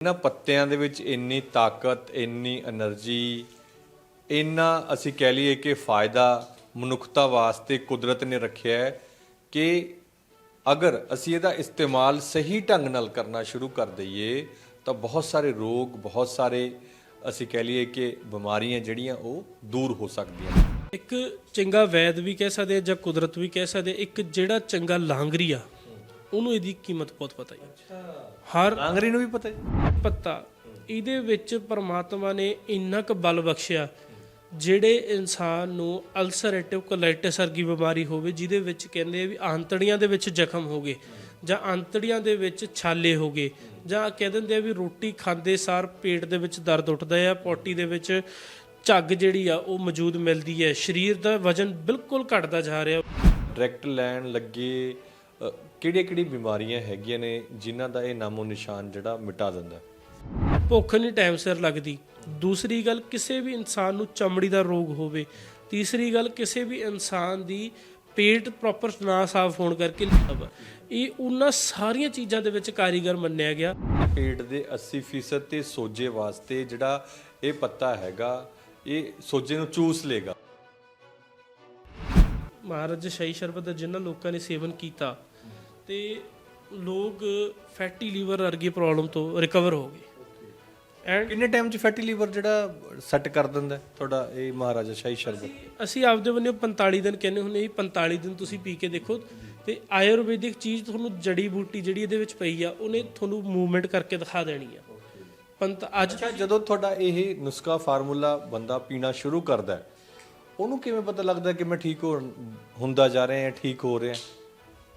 ਇਹਨਾਂ ਪੱਤਿਆਂ ਦੇ ਵਿੱਚ ਇੰਨੀ ਤਾਕਤ, ਇੰਨੀ એનર્ਜੀ ਇੰਨਾ ਅਸੀਂ ਕਹਿ ਲਈਏ ਕਿ ਫਾਇਦਾ ਮਨੁੱਖਤਾ ਵਾਸਤੇ ਕੁਦਰਤ ਨੇ ਰੱਖਿਆ ਹੈ ਕਿ ਅਗਰ ਅਸੀਂ ਇਹਦਾ ਇਸਤੇਮਾਲ ਸਹੀ ਢੰਗ ਨਾਲ ਕਰਨਾ ਸ਼ੁਰੂ ਕਰ ਦਈਏ, ਤਾਂ ਬਹੁਤ ਸਾਰੇ ਰੋਗ, ਬਹੁਤ ਸਾਰੇ ਅਸੀਂ ਕਹਿ ਲਈਏ ਕਿ ਬਿਮਾਰੀਆਂ ਜਿਹੜੀਆਂ ਉਹ ਦੂਰ ਹੋ ਸਕਦੀਆਂ ਇੱਕ ਚੰਗਾ ਵੈਦ ਵੀ ਕਹਿ ਸਕਦੇ ਜਾਂ ਕੁਦਰਤ ਵੀ ਕਹਿ ਸਕਦੇ ਇੱਕ ਜਿਹੜਾ ਚੰਗਾ ਲਾਂਗਰੀ ਆ ਉਹਨੂੰ ਇਹਦੀ ਕੀਮਤ ਬਹੁਤ ਪਤਾ ਹੈ ਹਰ ਲਾਂਗਰੀ ਨੂੰ ਵੀ ਪਤਾ ਹੈ? ਪੱਤਾ। ਇਹਦੇ ਵਿੱਚ ਪਰਮਾਤਮਾ ਨੇ ਇੰਨਾ ਕੁ ਬਲ ਬਖਸ਼ਿਆ ਜਿਹੜੇ ਇਨਸਾਨ ਨੂੰ ਅਲਸਰੇਟਿਵ ਕੋਲਾਈਟਿਸ ਵਰਗੀ ਬਿਮਾਰੀ ਹੋਵੇ ਜਿਹਦੇ ਵਿੱਚ ਕਹਿੰਦੇ ਆ ਵੀ ਆਂਤੜੀਆਂ ਦੇ ਵਿੱਚ ਜ਼ਖਮ ਹੋ ਗਏ ਜਾਂ ਆਂਤੜੀਆਂ ਦੇ ਵਿੱਚ ਛਾਲੇ ਹੋ ਗਏ ਜਾਂ ਕਹਿ ਦਿੰਦੇ ਆ ਵੀ ਰੋਟੀ ਖਾਂਦੇ ਸਾਰ ਪੇਟ ਦੇ ਵਿੱਚ ਦਰਦ ਉੱਠਦਾ ਆ ਪੋਟੀ ਦੇ ਵਿੱਚ ਝੱਗ ਜਿਹੜੀ ਆ ਉਹ ਮੌਜੂਦ ਮਿਲਦੀ ਹੈ ਸਰੀਰ ਦਾ ਵਜਨ ਬਿਲਕੁਲ ਘਟਦਾ ਜਾ ਰਿਹਾ। ਡਾਇਰੈਕਟ ਲੈਣ ਲੱਗੇ ਕਿਹੜੀਆਂ ਕਿਹੜੀ ਬਿਮਾਰੀਆਂ ਹੈਗੀਆਂ ਨੇ ਜਿਨ੍ਹਾਂ ਦਾ ਇਹ ਨਾਮੋ ਨਿਸ਼ਾਨ ਜਿਹੜਾ ਮਿਟਾ ਦਿੰਦਾ? ਭੁੱਖ ਨਹੀਂ ਟਾਈਮ ਸਿਰ ਲੱਗਦੀ। ਦੂਸਰੀ ਗੱਲ ਕਿਸੇ ਵੀ ਇਨਸਾਨ ਨੂੰ ਚਮੜੀ ਦਾ ਰੋਗ ਹੋਵੇ। ਤੀਸਰੀ ਗੱਲ ਕਿਸੇ ਵੀ ਇਨਸਾਨ ਦੀ ਪੇਟ ਪ੍ਰੋਪਰ ਨਾ ਸਾਫ਼ ਹੋਣ ਕਰਕੇ ਇਹ ਉਹਨਾਂ ਸਾਰੀਆਂ ਚੀਜ਼ਾਂ ਦੇ ਵਿੱਚ ਕਾਰੀਗਰ ਮੰਨਿਆ ਗਿਆ। ਪੇਟ ਦੇ 80% ਤੇ ਸੋਜੇ ਵਾਸਤੇ ਜਿਹੜਾ ਇਹ ਪੱਤਾ ਹੈਗਾ ਇਹ ਸੋਜੇ ਨੂੰ ਚੂਸ ਲੇਗਾ ਮਹਾਰਾਜ ਸ਼ਾਹੀ ਸ਼ਰਬਤ ਦਾ ਜਿਨ੍ਹਾਂ ਲੋਕਾਂ ਨੇ ਸੇਵਨ ਕੀਤਾ ਤੇ ਲੋਕ ਫੈਟੀ ਲੀਵਰ ਵਰਗੀ ਪ੍ਰੋਬਲਮ ਤੋਂ ਰਿਕਵਰ ਹੋ ਗਏ। ਐਂਡ ਕਿੰਨੇ ਟਾਈਮ 'ਚ ਫੈਟੀ ਲੀਵਰ ਜਿਹੜਾ ਸੈੱਟ ਕਰ ਦਿੰਦਾ ਤੁਹਾਡਾ ਇਹ ਮਹਾਰਾਜਾ ਸ਼ਾਹੀ ਸ਼ਰਬਤ? ਅਸੀਂ ਆਪਦੇ ਬੰਨੇ 45 ਦਿਨ ਕਹਿੰਦੇ ਹੁੰਦੇ ਸੀ 45 ਦਿਨ ਤੁਸੀਂ ਪੀ ਕੇ ਦੇਖੋ। ਤੇ ਆਯੁਰਵੈਦਿਕ ਚੀਜ਼ ਤੁਹਾਨੂੰ ਜੜੀ ਬੂਟੀ ਜਿਹੜੀ ਇਹਦੇ ਵਿੱਚ ਪਈ ਆ ਉਹਨੇ ਤੁਹਾਨੂੰ ਮੂਵਮੈਂਟ ਕਰਕੇ ਦਿਖਾ ਦੇਣੀ ਆ। ਪੰਤ ਅੱਜ ਜਦੋਂ ਤੁਹਾਡਾ ਇਹ ਨੁਸਖਾ ਫਾਰਮੂਲਾ ਬੰਦਾ ਪੀਣਾ ਸ਼ੁਰੂ ਕਰਦਾ ਉਹਨੂੰ ਕਿਵੇਂ ਪਤਾ ਲੱਗਦਾ ਕਿ ਮੈਂ ਠੀਕ ਹੋ ਹੁੰਦਾ ਜਾ ਰਿਹਾ ਹਾਂ ਠੀਕ ਹੋ ਰਿਹਾ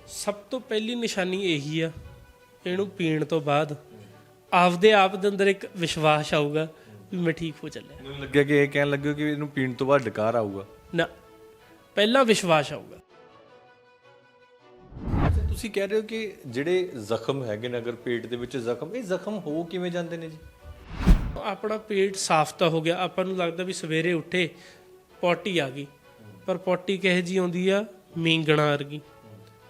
ਸਭ ਤੋਂ ਪਹਿਲੀ ਨਿਸ਼ਾਨੀ ਇਹੀ ਆ ਇਹਨੂੰ ਪੀਣ ਤੋਂ ਬਾਅਦ ਆਪਦੇ ਆਪ ਦੇ ਅੰਦਰ ਇੱਕ ਵਿਸ਼ਵਾਸ ਆਊਗਾ ਵੀ ਮੈਂ ਠੀਕ ਹੋ ਚੱਲਿਆ। ਮੈਨੂੰ ਲੱਗਿਆ ਕਿ ਇਹ ਕਹਿਣ ਲੱਗਿਓ ਕਿ ਇਹਨੂੰ ਪੀਣ ਤੋਂ ਬਾਅਦ ਡਕਾਰ ਆਊਗਾ। ਨਾ ਪਹਿਲਾ ਵਿਸ਼ਵਾਸ ਆਊਗਾ। ਤੁਸੀਂ ਕਹਿ ਰਹੇ ਹੋ ਕਿ ਜਿਹੜੇ ਜ਼ਖਮ ਹੈਗੇ ਨੇ ਅਗਰ ਪੇਟ ਦੇ ਵਿੱਚ ਜ਼ਖਮ ਇਹ ਜ਼ਖਮ ਹੋ ਕਿਵੇਂ ਜਾਂਦੇ ਨੇ ਜੀ? ਆਪਣਾ ਪੇਟ ਸਾਫ਼ ਤਾਂ ਹੋ ਗਿਆ ਆਪਾਂ ਨੂੰ ਲੱਗਦਾ ਵੀ ਸਵੇਰੇ ਉੱਠੇ ਪੋਟੀ ਆ ਗਈ। ਪਰ ਪੋਟੀ ਕਿਹੋ ਜੀ ਆਉਂਦੀ ਆ? ਮੀਂਗਣਾ ਵਰਗੀ।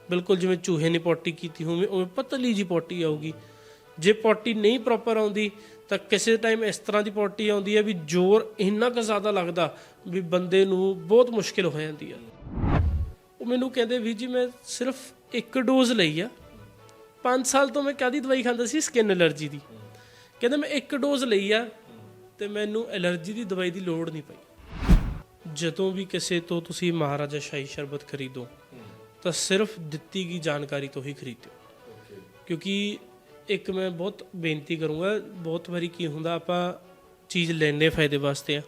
ਬਿਲਕੁਲ ਜਿਵੇਂ ਚੂਹੇ ਨੇ ਪੋਟੀ ਕੀਤੀ ਹੋਵੇ, ਉਵੇਂ ਪਤਲੀ ਜੀ ਪੋਟੀ ਆਊਗੀ। ਜੇ ਪੋਟੀ ਨਹੀਂ ਪ੍ਰੋਪਰ ਆਉਂਦੀ, ਤਾਂ ਕਿਸੇ ਟਾਈਮ ਇਸ ਤਰ੍ਹਾਂ ਦੀ ਪੋਟੀ ਆਉਂਦੀ ਹੈ ਵੀ ਜ਼ੋਰ ਇੰਨਾ ਕੁ ਜ਼ਿਆਦਾ ਲੱਗਦਾ ਵੀ ਬੰਦੇ ਨੂੰ ਬਹੁਤ ਮੁਸ਼ਕਿਲ ਹੋ ਜਾਂਦੀ ਆ। ਉਹ ਮੈਨੂੰ ਕਹਿੰਦੇ ਵੀ ਜੀ, ਮੈਂ ਸਿਰਫ ਇੱਕ ਡੋਜ਼ ਲਈ ਆ। 5 ਸਾਲ ਤੋਂ ਮੈਂ ਕਾਦੀ ਦਵਾਈ ਖਾਂਦਾ ਸੀ? ਸਕਿਨ ਐਲਰਜੀ ਦੀ। ਕਹਿੰਦੇ, ਮੈਂ ਇੱਕ ਡੋਜ਼ ਲਈ ਆ ਤੇ ਮੈਨੂੰ ਐਲਰਜੀ ਦੀ ਦਵਾਈ ਦੀ ਲੋੜ ਨਹੀਂ ਪਈ। ਜਦੋਂ ਵੀ ਕਿਸੇ ਤੋਂ ਤੁਸੀਂ ਮਹਾਰਾਜਾ ਸ਼ਾਹੀ ਸ਼ਰਬਤ ਖਰੀਦੋ ਤਾਂ ਸਿਰਫ ਦਿੱਤੀ ਗਈ ਜਾਣਕਾਰੀ ਤੋਂ ਹੀ ਖਰੀਦਿਓ। ਕਿਉਂਕਿ ਇੱਕ ਮੈਂ ਬਹੁਤ ਬੇਨਤੀ ਕਰੂੰਗਾ, ਬਹੁਤ ਵਾਰੀ ਕੀ ਹੁੰਦਾ, ਆਪਾਂ ਚੀਜ਼ ਲੈਣੇ ਫਾਇਦੇ ਵਾਸਤੇ ਆ,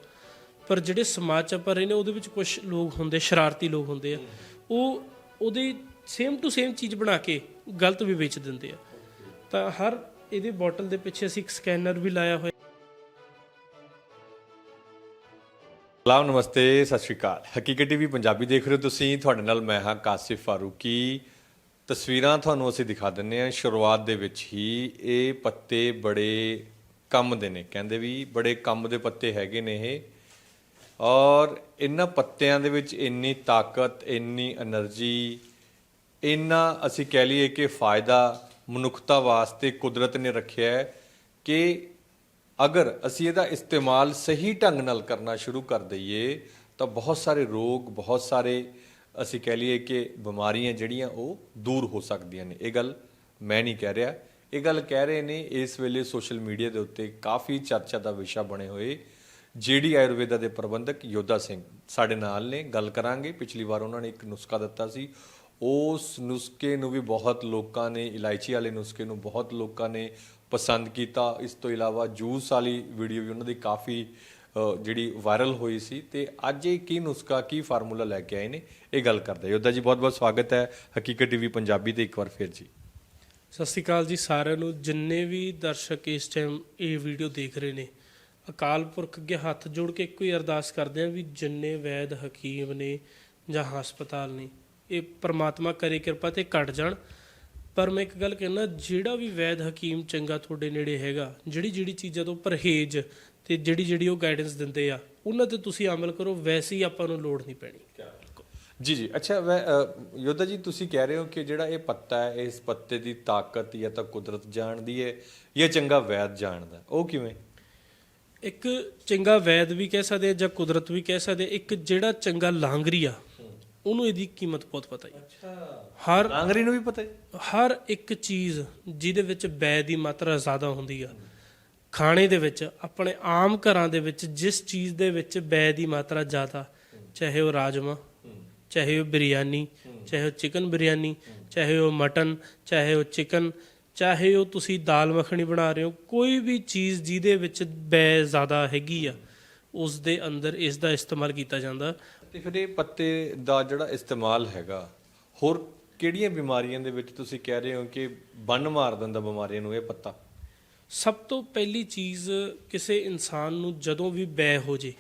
ਪਰ ਜਿਹੜੇ ਸਮਾਜ ਚ ਆਪਾਂ ਰਹਿੰਦੇ ਉਹਦੇ ਵਿੱਚ ਕੁਝ ਲੋਕ ਹੁੰਦੇ, ਸ਼ਰਾਰਤੀ ਲੋਕ ਹੁੰਦੇ ਆ, ਉਹ ਉਹਦੇ ਸੇਮ ਟੂ ਸੇਮ ਚੀਜ਼ ਬਣਾ ਕੇ ਗਲਤ ਵੀ ਵੇਚ ਦਿੰਦੇ ਆ। ਤਾਂ ਹਰ ਇਹਦੇ ਬੋਟਲ ਦੇ ਪਿੱਛੇ ਅਸੀਂ ਇੱਕ ਸਕੈਨਰ ਵੀ ਲਾਇਆ ਹੋਇਆ। ਸਲਾਮ, ਨਮਸਤੇ, ਸਤਿ ਸ਼੍ਰੀ ਅਕਾਲ। ਹਕੀਕਤ ਟੀਵੀ ਪੰਜਾਬੀ ਦੇਖ ਰਹੇ ਹੋ ਤੁਸੀਂ। ਤੁਹਾਡੇ ਨਾਲ ਮੈਂ ਹਾਂ ਕਾਸਿਫ ਫਾਰੂਕੀ। ਤਸਵੀਰਾਂ ਤੁਹਾਨੂੰ ਅਸੀਂ ਦਿਖਾ ਦਿੰਨੇ ਆ ਸ਼ੁਰੂਆਤ ਦੇ ਵਿੱਚ ਹੀ ਇਹ ਪੱਤੇ ਬੜੇ ਕੰਮ ਦੇ ਨੇ। ਕਹਿੰਦੇ ਵੀ ਬੜੇ ਕੰਮ ਦੇ ਪੱਤੇ ਹੈਗੇ ਨੇ ਇਹ। ਔਰ ਇਹਨਾਂ ਪੱਤਿਆਂ ਦੇ ਵਿੱਚ ਇੰਨੀ ਤਾਕਤ, ਇੰਨੀ એનર્ਜੀ ਇੰਨਾ ਅਸੀਂ ਕਹਿ ਲਈਏ ਕਿ ਫਾਇਦਾ ਮਨੁੱਖਤਾ ਵਾਸਤੇ ਕੁਦਰਤ ਨੇ ਰੱਖਿਆ ਹੈ ਕਿ ਅਗਰ ਅਸੀਂ ਇਹਦਾ ਇਸਤੇਮਾਲ ਸਹੀ ਢੰਗ ਨਾਲ ਕਰਨਾ ਸ਼ੁਰੂ ਕਰ ਦਈਏ, ਤਾਂ ਬਹੁਤ ਸਾਰੇ ਰੋਗ, ਬਹੁਤ ਸਾਰੇ ਅਸੀਂ ਕਹਿ ਲਈਏ ਕਿ ਬਿਮਾਰੀਆਂ ਜਿਹੜੀਆਂ ਉਹ ਦੂਰ ਹੋ ਸਕਦੀਆਂ ਨੇ। ਇਹ ਗੱਲ ਮੈਂ ਨਹੀਂ ਕਹਿ ਰਿਹਾ। ਇਹ ਗੱਲ ਕਹਿ ਰਹੇ ਨੇ, ਇਸ ਵੇਲੇ ਸੋਸ਼ਲ ਮੀਡੀਆ ਦੇ ਉੱਤੇ ਕਾਫੀ ਚਰਚਾ ਦਾ ਵਿਸ਼ਾ ਬਣੇ ਹੋਏ ਜੀਡੀ ਆਯੁਰਵੇਦਾ ਦੇ ਪ੍ਰਬੰਧਕ ਯੋਧਾ ਸਿੰਘ ਸਾਡੇ ਨਾਲ ਨੇ, ਗੱਲ ਕਰਾਂਗੇ। ਪਿਛਲੀ ਵਾਰ ਉਹਨਾਂ ਨੇ ਇੱਕ ਨੁਸਖਾ ਦਿੱਤਾ ਸੀ। ਉਸ ਨੁਸਖੇ ਨੂੰ ਵੀ ਬਹੁਤ ਲੋਕਾਂ ਨੇ, ਇਲਾਇਚੀ ਵਾਲੇ ਨੁਸਖੇ ਨੂੰ ਬਹੁਤ ਲੋਕਾਂ ਨੇ ਪਸੰਦ ਕੀਤਾ। ਇਸ ਤੋਂ ਇਲਾਵਾ ਜੂਸ ਵਾਲੀ ਵੀਡੀਓ ਵੀ ਉਹਨਾਂ ਦੀ ਕਾਫੀ ਜਿਹੜੀ ਵਾਇਰਲ ਹੋਈ ਸੀ। ਤੇ ਅੱਜ ਇਹ ਕੀ ਨੁਸਖਾ, ਕੀ ਫਾਰਮੂਲਾ ਲੈ ਕੇ ਆਏ ਨੇ, ਇਹ ਗੱਲ ਕਰਦੇ ਯੋਧਾ ਜੀ ਬਹੁਤ ਬਹੁਤ ਸਵਾਗਤ ਹੈ ਹਕੀਕਤ ਟੀਵੀ ਪੰਜਾਬੀ ਤੇ ਇੱਕ ਵਾਰ ਫਿਰ ਜੀ। ਸਤਿ ਸ਼੍ਰੀ ਅਕਾਲ ਜੀ ਸਾਰਿਆਂ ਨੂੰ। ਜਿੰਨੇ ਵੀ ਦਰਸ਼ਕ ਇਸ ਟਾਈਮ ਇਹ ਵੀਡੀਓ ਦੇਖ ਰਹੇ ਨੇ, ਅਕਾਲ ਪੁਰਖ ਅੱਗੇ ਹੱਥ ਜੋੜ ਕੇ ਇੱਕੋ ਹੀ ਅਰਦਾਸ ਕਰਦੇ ਆ ਵੀ ਜਿੰਨੇ ਵੈਦ, ਹਕੀਮ ਨੇ ਜਾਂ ਹਸਪਤਾਲ ਨੇ, ਇਹ ਪ੍ਰਮਾਤਮਾ ਕਰੇ ਕਿਰਪਾ ਤੇ ਕੱਟ ਜਾਣ। ਪਰ ਮੈਂ ਇੱਕ ਗੱਲ ਕਹਿਣਾ ਜਿਹੜਾ ਵੀ ਵੈਦ ਹਕੀਮ ਚੰਗਾ ਤੁਹਾਡੇ ਨੇੜੇ ਹੈਗਾ ਜਿਹੜੀ ਜਿਹੜੀ ਚੀਜ਼ਾਂ ਤੋਂ ਪਰਹੇਜ਼ ਤੇ ਜਿਹੜੀ ਜਿਹੜੀ ਉਹ ਗਾਈਡੈਂਸ ਦਿੰਦੇ ਆ ਉਹਨਾਂ ਤੇ ਤੁਸੀਂ ਅਮਲ ਕਰੋ ਵੈਸੇ ਹੀ ਆਪਾਂ ਨੂੰ ਲੋੜ ਨਹੀਂ ਪੈਣੀ ਜੀ ਜੀ ਅੱਛਾ ਯੋਧਾ ਜੀ ਤੁਸੀਂ ਕਹਿ ਰਹੇ ਹੋ ਕਿ ਜਿਹੜਾ ਇਹ ਪੱਤਾ ਹੈ ਇਸ ਪੱਤੇ ਦੀ ਤਾਕਤ ਜਾਂ ਤਾਂ ਕੁਦਰਤ ਜਾਣਦੀ ਹੈ ਜਾਂ ਚੰਗਾ ਵੈਦ ਜਾਣਦਾ। ਉਹ ਕਿਵੇਂ ਇੱਕ ਚੰਗਾ ਵੈਦ ਵੀ ਕਹਿ ਸਕਦੇ ਆ ਜਾਂ ਕੁਦਰਤ ਵੀ ਕਹਿ ਸਕਦੇ। ਇੱਕ ਜਿਹੜਾ ਚੰਗਾ ਲਾਂਗਰੀ ਆ ਉਹਨੂੰ ਇਹਦੀ ਕੀਮਤ ਬਹੁਤ ਪਤਾ ਹੈ ਅੱਛਾ। ਹਰ ਲਾਂਗਰੀ ਨੂੰ ਵੀ ਪਤਾ ਹੈ। ਹਰ ਇੱਕ ਚੀਜ਼ ਜਿਹਦੇ ਵਿੱਚ ਬੈ ਦੀ ਮਾਤਰਾ ਜ਼ਿਆਦਾ ਹੁੰਦੀ ਆ ਖਾਣੇ ਦੇ ਵਿੱਚ ਆਪਣੇ ਆਮ ਘਰਾਂ ਦੇ ਵਿੱਚ ਜਿਸ ਚੀਜ਼ ਦੇ ਵਿੱਚ ਬੈ ਦੀ ਮਾਤਰਾ ਜ਼ਿਆਦਾ ਚਾਹੇ ਉਹ ਰਾਜਮਾ ਚਾਹੇ ਉਹ ਬਿਰਿਆਨੀ ਚਾਹੇ ਉਹ ਚਿਕਨ ਬਿਰਿਆਨੀ ਚਾਹੇ ਉਹ ਮਟਨ ਚਾਹੇ ਉਹ ਚਿਕਨ ਚਾਹੇ ਉਹ ਤੁਸੀਂ ਦਾਲ ਮੱਖਣੀ ਬਣਾ ਰਹੇ ਹੋ ਕੋਈ ਵੀ ਚੀਜ਼ ਜਿਹਦੇ ਵਿੱਚ ਬੈ ਜ਼ਿਆਦਾ ਹੈਗੀ ਆ ਉਸ ਦੇ ਅੰਦਰ ਇਸ ਦਾ ਇਸਤੇਮਾਲ ਕੀਤਾ ਜਾਂਦਾ। ਤੇ ਫਿਰ ਇਹ ਪੱਤੇ ਦਾ ਜਿਹੜਾ ਇਸਤੇਮਾਲ ਹੈਗਾ ਹੋਰ ਕਿਹੜੀਆਂ ਬਿਮਾਰੀਆਂ ਦੇ ਵਿੱਚ ਤੁਸੀਂ ਕਹਿ ਰਹੇ ਹੋ ਕਿ ਬੰਨ ਮਾਰ ਦਿੰਦਾ ਬਿਮਾਰੀਆਂ ਨੂੰ ਇਹ ਪੱਤਾ? ਸਭ ਤੋਂ ਪਹਿਲੀ ਚੀਜ਼ ਕਿਸੇ ਇਨਸਾਨ ਨੂੰ ਜਦੋਂ ਵੀ ਬੈ ਹੋ ਜੇ।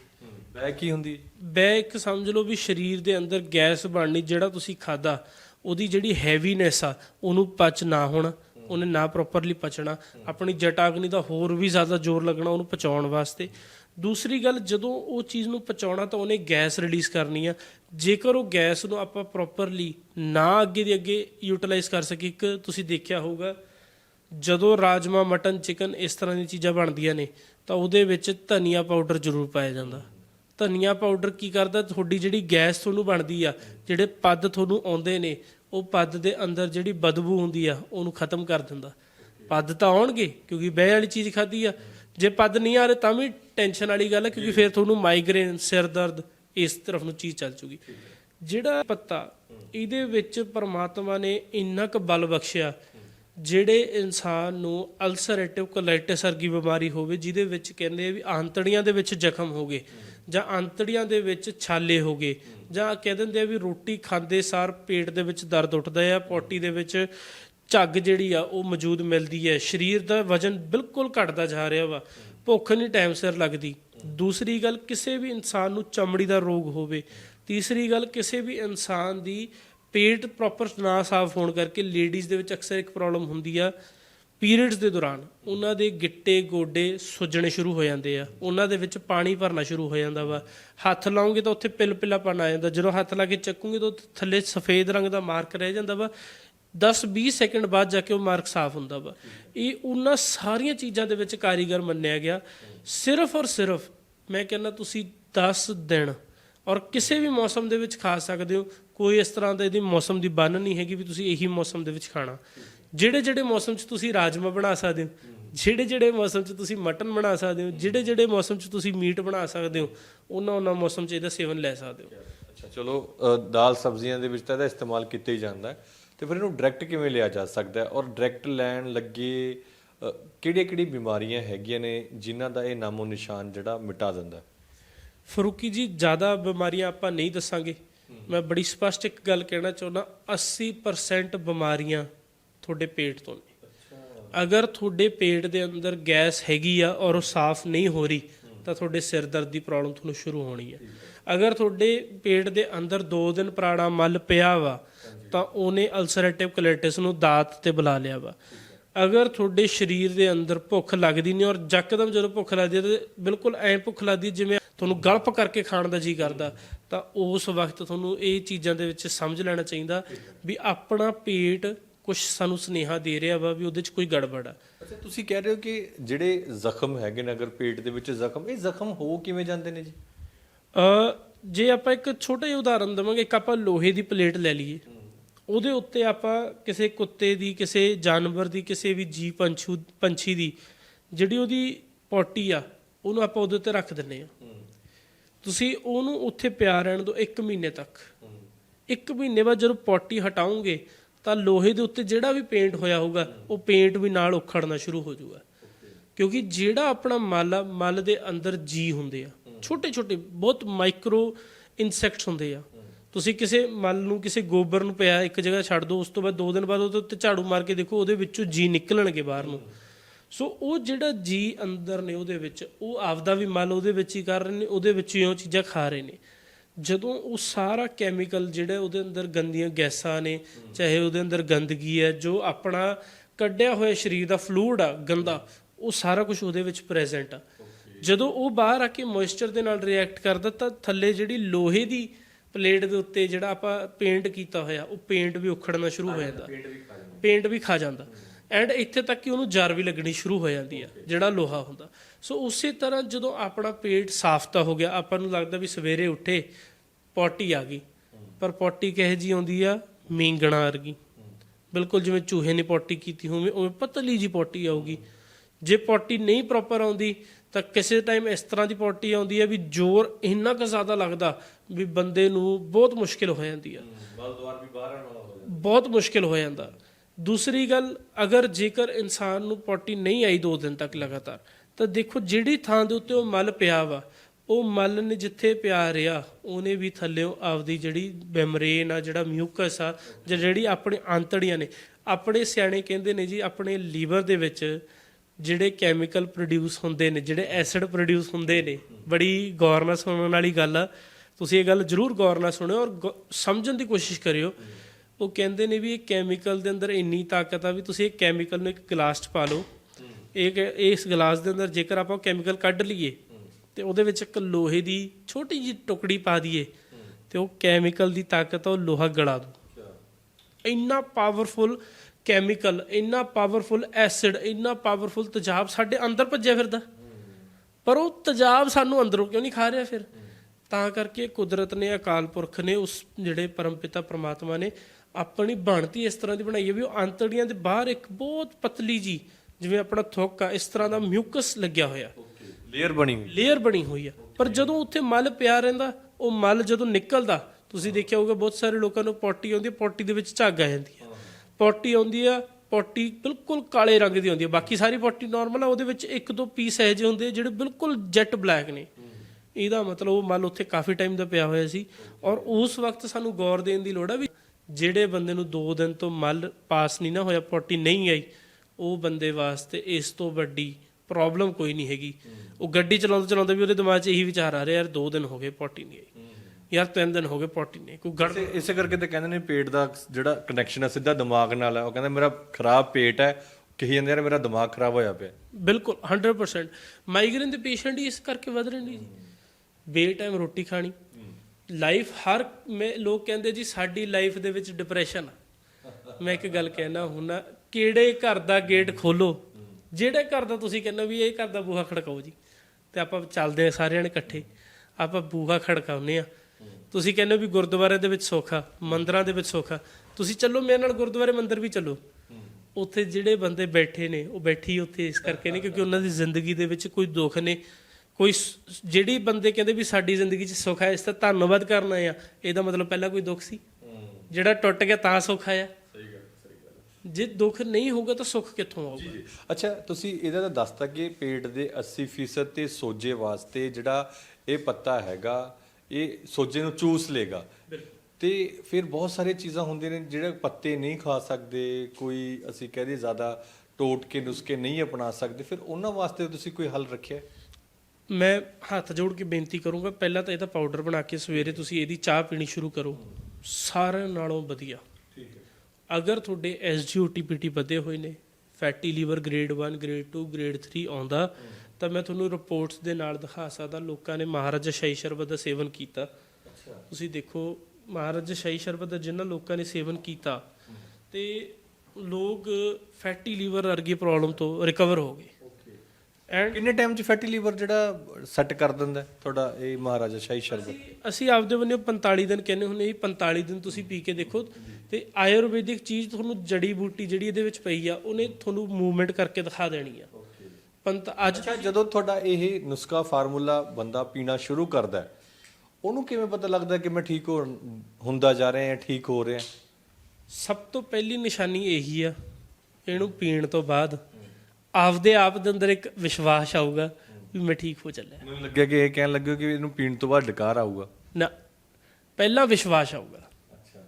ਵੈ ਕੀ ਹੁੰਦੀ ਬੈ ਇੱਕ ਸਮਝ ਲਓ ਵੀ ਸਰੀਰ ਦੇ ਅੰਦਰ ਗੈਸ ਬਣਨੀ ਜਿਹੜਾ ਤੁਸੀਂ ਖਾਦਾ ਉਹਦੀ ਜਿਹੜੀ ਹੈਵੀਨੈਸ ਆ ਉਹਨੂੰ ਪਚ ਨਾ ਹੋਣਾ ਉਹਨੇ ਨਾ ਪ੍ਰੋਪਰਲੀ ਪਚਣਾ। ਆਪਣੀ ਜਟਾਗਨੀ ਦਾ ਹੋਰ ਵੀ ਜ਼ਿਆਦਾ ਜ਼ੋਰ ਲੱਗਣਾ ਉਹਨੂੰ ਪਚਾਉਣ ਵਾਸਤੇ। ਦੂਸਰੀ ਗੱਲ, ਜਦੋਂ ਉਹ ਚੀਜ਼ ਨੂੰ ਪਚਾਉਣਾ ਤਾਂ ਉਹਨੇ ਗੈਸ ਰਿਲੀਜ਼ ਕਰਨੀ ਆ। ਜੇਕਰ ਉਹ ਗੈਸ ਨੂੰ ਆਪਾਂ ਪ੍ਰੋਪਰਲੀ ਨਾ ਅੱਗੇ ਦੇ ਅੱਗੇ ਯੂਟਿਲਾਈਜ਼ ਕਰ ਸਕੀ ਇੱਕ ਤੁਸੀਂ ਦੇਖਿਆ ਹੋਊਗਾ, ਜਦੋਂ ਰਾਜਮਾ, ਮਟਨ ਚਿਕਨ ਇਸ ਤਰ੍ਹਾਂ ਦੀਆਂ ਚੀਜ਼ਾਂ ਬਣਦੀਆਂ ਨੇ, ਤਾਂ ਉਹਦੇ ਵਿੱਚ ਧਨੀਆ ਪਾਊਡਰ ਜ਼ਰੂਰ ਪਾਇਆ ਜਾਂਦਾ। ਧਨੀਆ ਪਾਊਡਰ ਕੀ ਕਰਦਾ? ਤੁਹਾਡੀ ਜਿਹੜੀ ਗੈਸ ਤੁਹਾਨੂੰ ਬਣਦੀ ਆ, ਜਿਹੜੇ ਪੱਦ ਤੁਹਾਨੂੰ ਆਉਂਦੇ ਨੇ, ਉਹ ਪੱਦ ਦੇ ਅੰਦਰ ਜਿਹੜੀ ਬਦਬੂ ਹੁੰਦੀ ਆ, ਉਹਨੂੰ ਖਤਮ ਕਰ ਦਿੰਦਾ। ਪੱਦ ਤਾਂ ਆਉਣਗੇ, ਕਿਉਂਕਿ ਬਹਿ ਵਾਲੀ ਚੀਜ਼ ਖਾਧੀ ਆ। ਜੇ ਪਦ ਨਹੀਂ ਆ ਰਹੇ ਤਾਂ ਵੀ ਟੈਨਸ਼ਨ ਵਾਲੀ ਗੱਲ ਹੈ, ਕਿਉਂਕਿ ਫਿਰ ਤੁਹਾਨੂੰ ਮਾਈਗ੍ਰੇਨ ਸਿਰ ਦਰਦ ਇਸ ਤਰਫ ਨੂੰ ਚੀਜ਼ ਚੱਲ ਜੂਗੀ। ਜਿਹੜਾ ਪੱਤਾ, ਇਹਦੇ ਵਿੱਚ ਪਰਮਾਤਮਾ ਨੇ ਇੰਨਾ ਕੁ ਬਲ ਬਖਸ਼ਿਆ, ਜਿਹੜੇ ਇਨਸਾਨ ਨੂੰ ਅਲਸਰੇਟਿਵ ਕੋਲਾਈਟਿਸ ਵਰਗੀ ਬਿਮਾਰੀ ਹੋਵੇ, ਜਿਹਦੇ ਵਿੱਚ ਕਹਿੰਦੇ ਆ ਵੀ ਆਂਤੜੀਆਂ ਦੇ ਵਿੱਚ ਜ਼ਖਮ ਹੋ ਗਏ, ਜਾਂ ਆਂਤੜੀਆਂ ਦੇ ਵਿੱਚ ਛਾਲੇ ਹੋ ਗਏ, ਜਾਂ ਕਹਿ ਦਿੰਦੇ ਆ ਵੀ ਰੋਟੀ ਖਾਂਦੇ ਸਾਰ ਪੇਟ ਦੇ ਵਿੱਚ ਦਰਦ ਉੱਠਦਾ ਆ, ਪੋਟੀ ਦੇ ਵਿੱਚ ਝੱਗ ਜਿਹੜੀ ਆ, ਉਹ ਮੌਜੂਦ ਮਿਲਦੀ ਹੈ। ਸਰੀਰ ਦਾ ਵਜਨ ਬਿਲਕੁਲ ਘਟਦਾ ਜਾ ਰਿਹਾ ਵਾ। ਭੁੱਖ ਨਹੀਂ ਟਾਈਮ ਸਿਰ ਲੱਗਦੀ। ਦੂਸਰੀ ਗੱਲ, ਕਿਸੇ ਵੀ ਇਨਸਾਨ ਨੂੰ ਚਮੜੀ ਦਾ ਰੋਗ ਹੋਵੇ। ਤੀਸਰੀ ਗੱਲ, ਕਿਸੇ ਵੀ ਇਨਸਾਨ ਦੀ ਪੇਟ ਪ੍ਰੋਪਰ ਨਾ ਸਾਫ਼ ਹੋਣ ਕਰਕੇ ਲੇਡੀਜ਼ ਦੇ ਵਿੱਚ ਅਕਸਰ ਇੱਕ ਪ੍ਰੋਬਲਮ ਹੁੰਦੀ ਆ ਪੀਰੀਅਡਸ ਦੇ ਦੌਰਾਨ। ਉਹਨਾਂ ਦੇ ਗਿੱਟੇ, ਗੋਡੇ ਸੁੱਜਣੇ ਸ਼ੁਰੂ ਹੋ ਜਾਂਦੇ ਆ। ਉਹਨਾਂ ਦੇ ਵਿੱਚ ਪਾਣੀ ਭਰਨਾ ਸ਼ੁਰੂ ਹੋ ਜਾਂਦਾ ਵਾ। ਹੱਥ ਲਾਉਂਗੇ ਤਾਂ ਉੱਥੇ ਪਿਲ ਪਿਲਾਪਨ ਆ ਜਾਂਦਾ। ਜਦੋਂ ਹੱਥ ਲਾ ਕੇ ਚੱਕੂਗੇ ਤਾਂ ਉੱਥੇ ਥੱਲੇ ਸਫੇਦ ਰੰਗ ਦਾ ਮਾਰਕ ਰਹਿ ਜਾਂਦਾ ਵਾ। 10-20 ਸੈਕਿੰਡ ਬਾਅਦ ਜਾ ਕੇ ਉਹ ਮਾਰਕ ਸਾਫ਼ ਹੁੰਦਾ ਵਾ। ਇਹ ਉਹਨਾਂ ਸਾਰੀਆਂ ਚੀਜ਼ਾਂ ਦੇ ਵਿੱਚ ਕਾਰੀਗਰ ਮੰਨਿਆ ਗਿਆ। ਸਿਰਫ ਔਰ ਸਿਰਫ ਮੈਂ ਕਹਿੰਦਾ ਤੁਸੀਂ 10 ਦਿਨ ਔਰ ਕਿਸੇ ਵੀ ਮੌਸਮ ਦੇ ਵਿੱਚ ਖਾ ਸਕਦੇ ਹੋ। ਕੋਈ ਇਸ ਤਰ੍ਹਾਂ ਦਾ ਇਹਦੀ ਮੌਸਮ ਦੀ ਬੰਨ ਨਹੀਂ ਹੈਗੀ ਵੀ ਤੁਸੀਂ ਇਹੀ ਮੌਸਮ ਦੇ ਵਿੱਚ ਖਾਣਾ। ਜਿਹੜੇ ਜਿਹੜੇ ਮੌਸਮ 'ਚ ਤੁਸੀਂ ਰਾਜਮਾ ਬਣਾ ਸਕਦੇ ਹੋ, ਜਿਹੜੇ ਜਿਹੜੇ ਮੌਸਮ 'ਚ ਤੁਸੀਂ ਮਟਨ ਬਣਾ ਸਕਦੇ ਹੋ, ਜਿਹੜੇ ਜਿਹੜੇ ਮੌਸਮ 'ਚ ਤੁਸੀਂ ਮੀਟ ਬਣਾ ਸਕਦੇ ਹੋ, ਉਹਨਾਂ ਉਹਨਾਂ ਮੌਸਮ 'ਚ ਇਹਦਾ ਸੇਵਨ ਲੈ ਸਕਦੇ ਹੋ। ਅੱਛਾ, ਚਲੋ ਦਾਲ ਸਬਜ਼ੀਆਂ ਦੇ ਵਿੱਚ ਤਾਂ ਇਹਦਾ ਇਸਤੇਮਾਲ ਕੀਤਾ ਹੀ ਜਾਂਦਾ। ਹੈ ਤੇ ਫਿਰ ਇਹਨੂੰ ਡਾਇਰੈਕਟ ਕਿਵੇਂ ਲਿਆ ਜਾ ਸਕਦਾ ਹੈ? ਔਰ ਡਾਇਰੈਕਟ ਲੈਣ ਲੱਗੇ ਕਿਹੜੀਆਂ ਕਿਹੜੀ ਬਿਮਾਰੀਆਂ ਹੈਗੀਆਂ ਨੇ ਜਿਨ੍ਹਾਂ ਦਾ ਇਹ ਨਾਮੋ ਨਿਸ਼ਾਨ ਜਿਹੜਾ ਮਿਟਾ ਦਿੰਦਾ? ਫਰੂਕੀ ਜੀ ਜ਼ਿਆਦਾ ਬਿਮਾਰੀਆਂ ਆਪਾਂ ਨਹੀਂ ਦੱਸਾਂਗੇ। ਮੈਂ ਬੜੀ ਸਪਸ਼ਟ ਇੱਕ ਗੱਲ ਕਹਿਣਾ ਚਾਹੁੰਦਾ 80% ਬਿਮਾਰੀਆਂ ਤੁਹਾਡੇ ਪੇਟ ਤੋਂ ਨੇ। ਅਗਰ ਤੁਹਾਡੇ ਪੇਟ ਦੇ ਅੰਦਰ ਗੈਸ ਹੈਗੀ ਆ ਔਰ ਉਹ ਸਾਫ਼ ਨਹੀਂ ਹੋ ਰਹੀ ਤਾਂ ਤੁਹਾਡੇ ਸਿਰ ਦਰਦ ਦੀ ਪ੍ਰੋਬਲਮ ਤੁਹਾਨੂੰ ਸ਼ੁਰੂ ਹੋਣੀ ਹੈ। ਅਗਰ ਤੁਹਾਡੇ ਪੇਟ ਦੇ ਅੰਦਰ 2 ਦਿਨ ਪੁਰਾਣਾ ਮਲ ਪਿਆ ਵਾ, ਤਾਂ ਉਹਨੇ ਅਲਸਰੇਟਿਵ ਕੋਲਾਈਟਿਸ ਨੂੰ ਦਾਤ ਤੇ ਬੁਲਾ ਲਿਆ ਵਾ। ਅਗਰ ਤੁਹਾਡੇ ਸਰੀਰ ਦੇ ਅੰਦਰ ਭੁੱਖ ਲੱਗਦੀ ਨਹੀਂ ਔਰ ਜੱਕਦਮ ਜਦੋਂ ਭੁੱਖ ਲੱਗਦੀ ਤੇ ਬਿਲਕੁਲ ਐਂ ਭੁੱਖ ਲੱਗਦੀ ਜਿਵੇਂ ਤੁਹਾਨੂੰ ਗਲਪ ਕਰਕੇ ਖਾਣ ਦਾ ਜੀ ਕਰਦਾ, ਤਾਂ ਉਸ ਵਕਤ ਤੁਹਾਨੂੰ ਇਹ ਚੀਜ਼ਾਂ ਦੇ ਵਿੱਚ ਸਮਝ ਲੈਣਾ ਚਾਹੀਦਾ ਵੀ ਆਪਣਾ ਪੇਟ ਕੁਝ ਸਾਨੂੰ ਸੁਨੇਹਾ ਦੇ ਰਿਹਾ ਵਾ ਵੀ ਉਹਦੇ 'ਚ ਕੋਈ ਗੜਬੜ ਆ। ਅੱਛਾ ਤੁਸੀਂ ਕਹਿ ਰਹੇ ਹੋ ਕਿ ਜਿਹੜੇ ਜ਼ਖਮ ਹੈਗੇ ਨੇ ਅਗਰ ਪੇਟ ਦੇ ਵਿੱਚ ਜ਼ਖਮ ਇਹ ਜ਼ਖਮ ਹੋ ਕਿਵੇਂ ਜਾਂਦੇ ਨੇ ਜੀ? ਅ ਜੇ ਆਪਾਂ ਇੱਕ ਛੋਟਾ ਜਿਹਾ ਉਦਾਹਰਨ ਦਵਾਂਗੇ ਇੱਕ ਆਪਾਂ ਲੋਹੇ ਦੀ ਪਲੇਟ ਲੈ ਲਈਏ। ਉਹਦੇ ਉੱਤੇ ਆਪਾਂ ਕਿਸੇ ਕੁੱਤੇ ਦੀ ਕਿਸੇ ਜਾਨਵਰ ਦੀ ਕਿਸੇ ਵੀ ਜੀ ਪੰਛੂ ਪੰਛੀ ਦੀ ਜਿਹੜੀ ਉਹਦੀ ਪੋਟੀ ਆ ਉਹਨੂੰ ਆਪਾਂ ਉਹਦੇ ਉੱਤੇ ਰੱਖ ਦਿੰਨੇ ਆ ਤੁਸੀਂ ਉਹਨੂੰ ਉੱਥੇ ਪਿਆ ਰਹਿਣ ਦਿਓ 1 ਮਹੀਨੇ ਤੱਕ। 1 ਮਹੀਨੇ ਬਾਅਦ ਜਦੋਂ ਪੋਟੀ ਹਟਾਉਂਗੇ ਤਾਂ ਲੋਹੇ ਦੇ ਉੱਤੇ ਜਿਹੜਾ ਵੀ ਪੇਂਟ ਹੋਇਆ ਹੋਊਗਾ, ਉਹ ਪੇਂਟ ਵੀ ਨਾਲ ਉਖੜਨਾ ਸ਼ੁਰੂ ਹੋ ਜਾਊਗਾ ਕਿਉਂਕਿ ਜਿਹੜਾ ਆਪਣਾ ਮਲ ਆ, ਮਲ ਦੇ ਅੰਦਰ ਜੀ ਹੁੰਦੇ ਆ। ਛੋਟੇ ਛੋਟੇ ਬਹੁਤ ਮਾਈਕਰੋ ਇਨਸੈਕਟਸ ਹੁੰਦੇ ਆ। ਤੁਸੀਂ ਕਿਸੇ ਮਲ ਨੂੰ, ਕਿਸੇ ਗੋਬਰ ਨੂੰ ਪਿਆ, ਇੱਕ ਜਗ੍ਹਾ ਛੱਡ ਦਿਓ ਉਸ ਤੋਂ ਬਾਅਦ 2 ਦਿਨ ਬਾਅਦ ਉਹਦੇ ਉੱਤੇ ਝਾੜੂ ਮਾਰ ਕੇ ਦੇਖੋ, ਉਹਦੇ ਵਿੱਚੋਂ ਜੀ ਨਿਕਲਣਗੇ ਬਾਹਰ ਨੂੰ। ਸੋ ਉਹ ਜਿਹੜਾ ਜੀ ਅੰਦਰ ਨੇ ਉਹਦੇ ਵਿੱਚ, ਉਹ ਆਪਦਾ ਵੀ ਮਲ ਉਹਦੇ ਵਿੱਚ ਹੀ ਕਰ ਰਹੇ ਨੇ, ਉਹਦੇ ਵਿੱਚ ਹੀ ਉਹ ਚੀਜ਼ਾਂ ਖਾ ਰਹੇ ਨੇ। ਜਦੋਂ ਉਹ ਸਾਰਾ ਕੈਮੀਕਲ ਜਿਹੜਾ ਉਹਦੇ ਅੰਦਰ ਗੰਦੀਆਂ ਗੈਸਾਂ ਨੇ ਚਾਹੇ ਉਹਦੇ ਅੰਦਰ ਗੰਦਗੀ ਹੈ ਜੋ ਆਪਣਾ ਕੱਢਿਆ ਹੋਇਆ ਸਰੀਰ ਦਾ ਫਲੂਇਡ ਆ ਗੰਦਾ ਉਹ ਸਾਰਾ ਕੁਝ ਉਹਦੇ ਵਿੱਚ ਪ੍ਰੈਜ਼ੈਂਟ ਆ। ਜਦੋਂ ਉਹ ਬਾਹਰ ਆ ਕੇ ਮੋਇਸਚਰ ਦੇ ਨਾਲ ਰਿਐਕਟ ਕਰਦਾ ਤਾਂ ਥੱਲੇ ਜਿਹੜੀ ਲੋਹੇ ਦੀ ਪਲੇਟ ਦੇ ਉੱਤੇ ਜਿਹੜਾ ਆਪਾਂ ਪੇਂਟ ਕੀਤਾ ਹੋਇਆ ਉਹ ਪੇਂਟ ਵੀ ਉਖੜਨਾ ਸ਼ੁਰੂ ਹੋ ਜਾਂਦਾ ਪੇਂਟ ਵੀ ਖਾ ਜਾਂਦਾ। ਐਂਡ ਇੱਥੇ ਤੱਕ ਕਿ ਉਹਨੂੰ ਜਰ ਵੀ ਲੱਗਣੀ ਸ਼ੁਰੂ ਹੋ ਜਾਂਦੀ ਆ ਜਿਹੜਾ ਲੋਹਾ ਹੁੰਦਾ। ਸੋ ਉਸੇ ਤਰ੍ਹਾਂ ਜਦੋਂ ਆਪਣਾ ਪੇਟ ਸਾਫ਼ ਤਾਂ ਹੋ ਗਿਆ ਆਪਾਂ ਨੂੰ ਲੱਗਦਾ ਵੀ ਸਵੇਰੇ ਉੱਠੇ ਪੋਟੀ ਆ ਗਈ। ਪਰ ਪੋਟੀ ਕਿਹੋ ਜੀ ਆਉਂਦੀ ਆ? ਮੀਂਗਣਾ ਵਰਗੀ। ਬਿਲਕੁਲ ਜਿਵੇਂ ਚੂਹੇ ਨੇ ਪੋਟੀ ਕੀਤੀ ਹੋਵੇ ਉਵੇਂ ਪਤਲੀ ਜੀ ਪੋਟੀ ਆਊਗੀ। ਜੇ ਪੋਟੀ ਨਹੀਂ ਪ੍ਰੋਪਰ ਆਉਂਦੀ ਤਾਂ ਕਿਸੇ ਟਾਈਮ ਇਸ ਤਰ੍ਹਾਂ ਦੀ ਪੋਟੀ ਆਉਂਦੀ ਹੈ ਵੀ ਜ਼ੋਰ ਇੰਨਾ ਕੁ ਜ਼ਿਆਦਾ ਲੱਗਦਾ ਵੀ ਬੰਦੇ ਨੂੰ ਬਹੁਤ ਮੁਸ਼ਕਿਲ ਹੋ ਜਾਂਦੀ ਆ। ਬਹੁਤ ਮੁਸ਼ਕਿਲ ਹੋ ਜਾਂਦਾ। ਦੂਸਰੀ ਗੱਲ, ਅਗਰ ਜੇਕਰ ਇਨਸਾਨ ਨੂੰ ਪੋਟੀ ਨਹੀਂ ਆਈ 2 ਦਿਨ ਤੱਕ ਲਗਾਤਾਰ, ਤਾਂ ਦੇਖੋ ਜਿਹੜੀ ਥਾਂ ਦੇ ਉੱਤੇ ਉਹ ਮਲ ਪਿਆ ਵਾ, ਉਹ ਮਲ ਨੇ ਜਿੱਥੇ ਪਿਆ ਰਿਹਾ, ਉਹਨੇ ਵੀ ਥੱਲੇੋਂ ਆਪਦੀ ਜਿਹੜੀ ਬੈਮਰੇਨ ਆ, ਜਿਹੜਾ ਮਿਊਕਸ ਆ, ਜਾਂ ਜਿਹੜੀ ਆਪਣੇ ਆਂਤੜੀਆਂ ਨੇ, ਆਪਣੇ ਸਿਆਣੇ ਕਹਿੰਦੇ ਨੇ ਜੀ, ਆਪਣੇ ਲੀਵਰ ਦੇ ਵਿੱਚ ਜਿਹੜੇ ਕੈਮੀਕਲ ਪ੍ਰੋਡਿਊਸ ਹੁੰਦੇ ਨੇ, ਜਿਹੜੇ ਐਸਿਡ ਪ੍ਰੋਡਿਊਸ ਹੁੰਦੇ ਨੇ, ਬੜੀ ਗੌਰ ਨਾਲ ਸੁਣਨ ਵਾਲੀ ਗੱਲ ਆ। ਤੁਸੀਂ ਇਹ ਗੱਲ ਜ਼ਰੂਰ ਗੌਰ ਨਾਲ ਸੁਣਿਓ ਔਰ ਗੌ- ਸਮਝਣ ਦੀ ਕੋਸ਼ਿਸ਼ ਕਰਿਓ ਉਹ ਕਹਿੰਦੇ ਨੇ ਵੀ ਇਹ ਕੈਮੀਕਲ ਦੇ ਅੰਦਰ ਇੰਨੀ ਤਾਕਤ ਆ ਵੀ ਤੁਸੀਂ ਇਹ ਕੈਮੀਕਲ ਨੂੰ ਇੱਕ ਗਲਾਸ 'ਚ ਪਾ ਲਓ। ਇਹ ਇਸ ਗਲਾਸ ਦੇ ਅੰਦਰ ਜੇਕਰ ਆਪਾਂ ਕੈਮੀਕਲ ਕੱਢ ਲਈਏ, ਤੇ ਉਹਦੇ ਵਿੱਚ ਇੱਕ ਲੋਹੇ ਦੀ ਛੋਟੀ ਜਿਹੀ ਟੁਕੜੀ ਪਾ ਦਈਏ, ਤੇ ਉਹ ਕੈਮੀਕਲ ਦੀ ਤਾਕਤ ਉਹ ਲੋਹਾ ਗਲਾ ਦੂ ਇੰਨਾ ਪਾਵਰਫੁਲ ਕੈਮੀਕਲ ਇੰਨਾ ਪਾਵਰਫੁਲ ਐਸਿਡ ਇੰਨਾ ਪਾਵਰਫੁਲ ਤੇਜ਼ਾਬ ਸਾਡੇ ਅੰਦਰ ਭੱਜਿਆ ਫਿਰਦਾ। ਪਰ ਉਹ ਤੇਜ਼ਾਬ ਸਾਨੂੰ ਅੰਦਰੋਂ ਕਿਉਂ ਨਹੀਂ ਖਾ ਰਿਹਾ ਫਿਰ? ਤਾਂ ਕਰਕੇ ਕੁਦਰਤ ਨੇ ਅਕਾਲ ਪੁਰਖ ਨੇ ਉਸ ਜਿਹੜੇ ਪਰਮਪਿਤਾ ਪ੍ਰਮਾਤਮਾ ਨੇ ਆਪਣੀ ਬਣਤੀ ਇਸ ਤਰ੍ਹਾਂ ਦੀ ਬਣਾਈ ਹੈ ਵੀ ਉਹ ਅੰਤੜੀਆਂ ਦੇ ਬਾਹਰ ਇੱਕ ਬਹੁਤ ਪਤਲੀ ਜੀ ਜਿਵੇਂ ਆਪਣਾ ਥੁੱਕ ਆ ਇਸ ਤਰ੍ਹਾਂ ਦਾ ਮਿਊਕਸ ਲੱਗਿਆ ਹੋਇਆ। ਲੇਅਰ ਬਣੀ ਹੋਈ ਲੇਅਰ ਬਣੀ ਹੋਈ ਆ ਪਰ ਜਦੋਂ ਉੱਥੇ ਮਲ ਪਿਆ ਰਹਿੰਦਾ ਉਹ ਮਲ ਜਦੋਂ ਨਿਕਲਦਾ ਤੁਸੀਂ ਦੇਖਿਆ ਹੋਊਗਾ ਬਹੁਤ ਸਾਰੇ ਲੋਕਾਂ ਨੂੰ ਪੋਟੀ ਆਉਂਦੀ ਹੈ ਪੋਟੀ ਦੇ ਵਿੱਚ ਝੱਗ ਆ ਜਾਂਦੀ ਹੈ। ਪੋਟੀ ਆਉਂਦੀ ਆ ਪੋਟੀ ਬਿਲਕੁਲ ਕਾਲੇ ਰੰਗ ਦੀ ਹੁੰਦੀ ਹੈ। ਬਾਕੀ ਸਾਰੀ ਪੋਟੀ ਨਾਰਮਲ ਆ ਉਹਦੇ ਵਿੱਚ ਇੱਕ ਦੋ ਪੀਸ ਇਹੋ ਜਿਹੇ ਹੁੰਦੇ ਜਿਹੜੇ ਬਿਲਕੁਲ ਜੈਟ ਬਲੈਕ ਨੇ। ਇਹਦਾ ਮਤਲਬ ਉਹ ਮਲ ਉੱਥੇ ਕਾਫੀ ਟਾਈਮ ਦਾ ਪਿਆ ਹੋਇਆ ਸੀ। ਔਰ ਉਸ ਵਕਤ ਸਾਨੂੰ ਗੌਰ ਦੇਣ ਦੀ ਲੋੜ ਆ ਵੀ ਜਿਹੜੇ ਬੰਦੇ ਨੂੰ 2 ਦਿਨ ਤੋਂ ਮਲ ਪਾਸ ਨਹੀਂ ਨਾ ਹੋਇਆ ਪੋਟੀ ਨਹੀਂ ਆਈ ਉਹ ਬੰਦੇ ਵਾਸਤੇ ਇਸ ਤੋਂ ਵੱਡੀ ਪ੍ਰੋਬਲਮ ਕੋਈ ਨਹੀਂ ਹੈਗੀ। ਉਹ ਗੱਡੀ ਚਲਾਉਂਦਾ ਚਲਾਉਂਦਾ ਵੀ ਉਹਦੇ ਦਿਮਾਗ 'ਚ ਇਹੀ ਵਿਚਾਰ ਆ ਰਿਹਾ ਯਾਰ 2 ਦਿਨ ਹੋ ਗਏ ਪੋਟੀ ਨਹੀਂ ਆਈ। ਯਾਰ 3 ਦਿਨ ਹੋ ਗਏ ਪੋਟੀ ਨਹੀਂ ਕੋਈ ਗੜ ਇਸੇ ਕਰਕੇ ਤੇ ਕਹਿੰਦੇ ਨੇ ਪੇਟ ਦਾ ਜਿਹੜਾ ਕਨੈਕਸ਼ਨ ਹੈ ਸਿੱਧਾ ਦਿਮਾਗ ਨਾਲ ਹੈ ਉਹ ਕਹਿੰਦਾ ਮੇਰਾ ਖਰਾਬ ਪੇਟ ਹੈ ਕਹੀ ਜਾਂਦੇ ਯਾਰ ਮੇਰਾ ਦਿਮਾਗ ਖਰਾਬ ਹੋਇਆ ਪਿਆ। ਬਿਲਕੁਲ 100% ਮਾਈਗ੍ਰੇਨ ਦੇ ਪੇਸ਼ੈਂਟ ਹੀ ਇਸ ਕਰਕੇ ਵਧ ਰਹੇ ਨੇ ਜੀ। ਬੇ ਟਾਈਮ ਰੋਟੀ ਖਾਣੀ। ਲਾਈਫ ਹਰ ਮੈਂ ਲੋਕ ਕਹਿੰਦੇ ਜੀ ਸਾਡੀ ਲਾਈਫ ਦੇ ਵਿੱਚ ਡਿਪਰੈਸ਼ਨ ਮੈਂ ਇੱਕ ਗੱਲ ਕਹਿਣਾ ਹੁੰਨਾ ਕਿਹੜੇ ਘਰ ਦਾ ਗੇਟ ਖੋਲੋ, ਜਿਹੜੇ ਘਰ ਦਾ ਤੁਸੀਂ ਕਹਿੰਦੇ ਵੀ ਇਹ ਘਰ ਦਾ ਬੂਹਾ ਖੜਕਾਓ ਜੀ। ਤੇ ਆਪਾਂ ਚੱਲਦੇ ਆ ਸਾਰਿਆਂ ਨੇ ਇਕੱਠੇ, ਆਪਾਂ ਬੂਹਾ ਖੜਕਾਉਂਦੇ ਆ। ਤੁਸੀਂ ਕਹਿੰਦੇ ਵੀ ਗੁਰਦੁਆਰੇ ਦੇ ਵਿੱਚ ਸੋਖਾ ਮੰਦਰਾਂ ਦੇ ਵਿੱਚ ਸੋਖਾ ਤੁਸੀਂ ਚੱਲੋ ਮੇਰੇ ਨਾਲ ਗੁਰਦੁਆਰੇ ਮੰਦਿਰ ਵੀ ਚੱਲੋ। ਉੱਥੇ ਜਿਹੜੇ ਬੰਦੇ ਬੈਠੇ ਨੇ, ਉਹ ਬੈਠੀ ਉੱਥੇ ਇਸ ਕਰਕੇ ਨੇ ਕਿਉਂਕਿ ਉਹਨਾਂ ਦੀ ਜ਼ਿੰਦਗੀ ਦੇ ਵਿੱਚ ਕੋਈ ਦੁੱਖ ਨੇ। ਕੋਈ ਜਿਹੜੀ ਬੰਦੇ ਕਹਿੰਦੇ ਵੀ ਸਾਡੀ ਜ਼ਿੰਦਗੀ 'ਚ ਸੁੱਖ ਹੈ ਇਸ ਦਾ ਧੰਨਵਾਦ ਕਰਨਾ ਆ ਇਹਦਾ ਮਤਲਬ ਪਹਿਲਾਂ ਕੋਈ ਦੁੱਖ ਸੀ? ਜਿਹੜਾ ਟੁੱਟ ਗਿਆ ਤਾਂ ਸੁੱਖ ਆਇਆ? ਜੇ ਦੁੱਖ ਨਹੀਂ ਹੋਊਗਾ ਤਾਂ ਸੁੱਖ ਕਿੱਥੋਂ ਆਊਗਾ? ਅੱਛਾ ਤੁਸੀਂ ਇਹਦਾ ਤਾਂ ਦੱਸਤਾ ਕਿ ਪੇਟ ਦੇ 80% ਤੇ ਸੋਜੇ ਵਾਸਤੇ ਜਿਹੜਾ ਇਹ ਪੱਤਾ ਹੈਗਾ ਇਹ ਸੋਜੇ ਨੂੰ ਚੂਸ ਲੇਗਾ ਤੇ ਫਿਰ ਬਹੁਤ ਸਾਰੀਆਂ ਚੀਜ਼ਾਂ ਹੁੰਦੀਆਂ ਨੇ ਜਿਹੜੇ ਪੱਤੇ ਨਹੀਂ ਖਾ ਸਕਦੇ ਕੋਈ ਅਸੀਂ ਕਹਦੇ ਜ਼ਿਆਦਾ ਟੋਟ ਕੇ ਨੁਸਖੇ ਨਹੀਂ ਅਪਣਾ ਸਕਦੇ ਫਿਰ ਉਹਨਾਂ ਵਾਸਤੇ ਤੁਸੀਂ ਕੋਈ ਹੱਲ ਰੱਖਿਆ? ਮੈਂ ਹੱਥ ਜੋੜ ਕੇ ਬੇਨਤੀ ਕਰੂੰਗਾ ਪਹਿਲਾਂ ਤਾਂ ਇਹਦਾ ਪਾਊਡਰ ਬਣਾ ਕੇ ਸਵੇਰੇ ਤੁਸੀਂ ਇਹਦੀ ਚਾਹ ਪੀਣੀ ਸ਼ੁਰੂ ਕਰੋ। ਸਾਰਿਆਂ ਨਾਲੋਂ ਵਧੀਆ। ਠੀਕ ਹੈ। ਅਗਰ ਤੁਹਾਡੇ ਐਸਜੀਓਟੀਪੀਟੀ ਵਧੇ ਹੋਏ ਨੇ fatty liver grade 1 grade 2 grade 3 ਆਉਂਦਾ ਤਾਂ ਮੈਂ ਤੁਹਾਨੂੰ ਰਿਪੋਰਟਸ ਦੇ ਨਾਲ ਦਿਖਾ ਸਕਦਾ। ਲੋਕਾਂ ਨੇ ਮਹਾਰਾਜਾ ਸ਼ਾਹੀ ਸ਼ਰਬਤ ਦਾ ਸੇਵਨ ਕੀਤਾ। ਅੱਛਾ। ਤੁਸੀਂ ਦੇਖੋ ਮਹਾਰਾਜਾ ਸ਼ਾਹੀ ਸ਼ਰਬਤ ਦਾ ਜਿਨ੍ਹਾਂ ਲੋਕਾਂ ਨੇ ਸੇਵਨ ਕੀਤਾ ਤੇ ਲੋਕ ਫੈਟੀ ਲੀਵਰ ਵਰਗੀ ਪ੍ਰੋਬਲਮ ਤੋਂ ਰਿਕਵਰ ਹੋ ਗਏ। ਐਂਡ ਕਿੰਨੇ ਟਾਈਮ 'ਚ ਫੈਟੀ ਲੀਵਰ ਜਿਹੜਾ ਸੈੱਟ ਕਰ ਦਿੰਦਾ ਹੈ? ਤੁਹਾਡਾ ਇਹ ਮਹਾਰਾਜਾ ਸ਼ਾਹੀ ਸ਼ਰਬਤ। ਅਸੀਂ ਆਪਦੇ ਬੰਨੇ 45 ਦਿਨ ਕਹਿੰਦੇ ਹੁੰਦੇ ਜੀ 45 ਦਿਨ ਤੁਸੀਂ ਪੀ ਕੇ ਦੇਖੋ। ਤੇ ਆਯੁਰਵੈਦਿਕ ਚੀਜ਼ ਤੁਹਾਨੂੰ ਜੜੀ ਬੂਟੀ ਜਿਹੜੀ ਇਹਦੇ ਵਿੱਚ ਪਈ ਆ ਉਹਨੇ ਤੁਹਾਨੂੰ ਮੂਵਮੈਂਟ ਕਰਕੇ ਦਿਖਾ ਦੇਣੀ ਆ। ਪੰਤ ਅੱਜ ਅੱਛਾ ਜਦੋਂ ਤੁਹਾਡਾ ਇਹ ਨੁਸਖਾ ਫਾਰਮੂਲਾ ਬੰਦਾ ਪੀਣਾ ਸ਼ੁਰੂ ਕਰਦਾ ਹੈ ਉਹਨੂੰ ਕਿਵੇਂ ਪਤਾ ਲੱਗਦਾ ਕਿ ਮੈਂ ਠੀਕ ਹੋ ਹੁੰਦਾ ਜਾ ਰਿਹਾ ਹਾਂ ਠੀਕ ਹੋ ਰਿਹਾ? ਸਭ ਤੋਂ ਪਹਿਲੀ ਨਿਸ਼ਾਨੀ ਇਹੀ ਆ ਇਹਨੂੰ ਪੀਣ ਤੋਂ ਬਾਅਦ। ਆਪਦੇ ਆਪ ਦੇ ਅੰਦਰ ਇੱਕ ਵਿਸ਼ਵਾਸ ਆਊਗਾ ਵੀ ਮੈਂ ਠੀਕ ਹੋ ਚੱਲਿਆ। ਮੈਨੂੰ ਲੱਗਿਆ ਕਿ ਇਹ ਕਹਿਣ ਲੱਗਿਓ ਕਿ ਇਹਨੂੰ ਪੀਣ ਤੋਂ ਬਾਅਦ ਡਕਾਰ ਆਊਗਾ। ਨਾ ਪਹਿਲਾ ਵਿਸ਼ਵਾਸ ਆਊਗਾ। ਅੱਛਾ।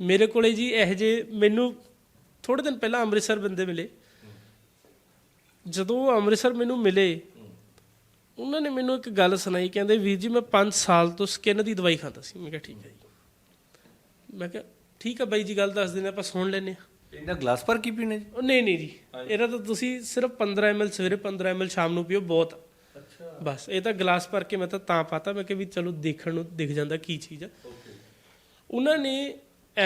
ਮੇਰੇ ਕੋਲੇ ਜੀ ਇਹ ਜੇ ਮੈਨੂੰ ਥੋੜੇ ਦਿਨ ਪਹਿਲਾਂ ਅੰਮ੍ਰਿਤਸਰ ਬੰਦੇ ਮਿਲੇ। ਜਦੋਂ ਅੰਮ੍ਰਿਤਸਰ ਮੈਨੂੰ ਮਿਲੇ ਉਹਨਾਂ ਨੇ ਮੈਨੂੰ ਇੱਕ ਗੱਲ ਸੁਣਾਈ ਕਹਿੰਦੇ ਵੀਰ ਜੀ ਮੈਂ 5 ਸਾਲ ਤੋਂ ਸਕਿਨ ਦੀ ਦਵਾਈ ਖਾਂਦਾ ਸੀ। ਮੈਂ ਕਿਹਾ ਠੀਕ ਹੈ ਜੀ। ਮੈਂ ਕਿਹਾ ਠੀਕ ਹੈ ਬਾਈ ਜੀ ਗੱਲ ਦੱਸ ਦਿੰਦੇ ਆਪਾਂ ਸੁਣ ਲੈਨੇ ਆ ਇਹਦਾ ਗਲਾਸ ਭਰ ਕੀ ਪੀਣਾ ਜੀ? ਉਹ ਨਹੀਂ ਨਹੀਂ ਜੀ। ਇਹਦਾ ਤਾਂ ਤੁਸੀਂ ਸਿਰਫ 15 ml ਸਵੇਰੇ 15 ml ਸ਼ਾਮ ਨੂੰ ਪੀਓ ਬਹੁਤ। ਆ। ਬਸ ਇਹ ਤਾਂ ਗਲਾਸ ਭਰ ਕੇ ਮੈਂ ਤਾਂ ਤਾਂ ਪਾਤਾ। ਮੈਂ ਕਿ ਵੀ ਚਲੋ ਦੇਖਣ ਨੂੰ ਦਿਖ ਜਾਂਦਾ ਕੀ ਚੀਜ਼ ਆ। ਉਹਨਾਂ ਨੇ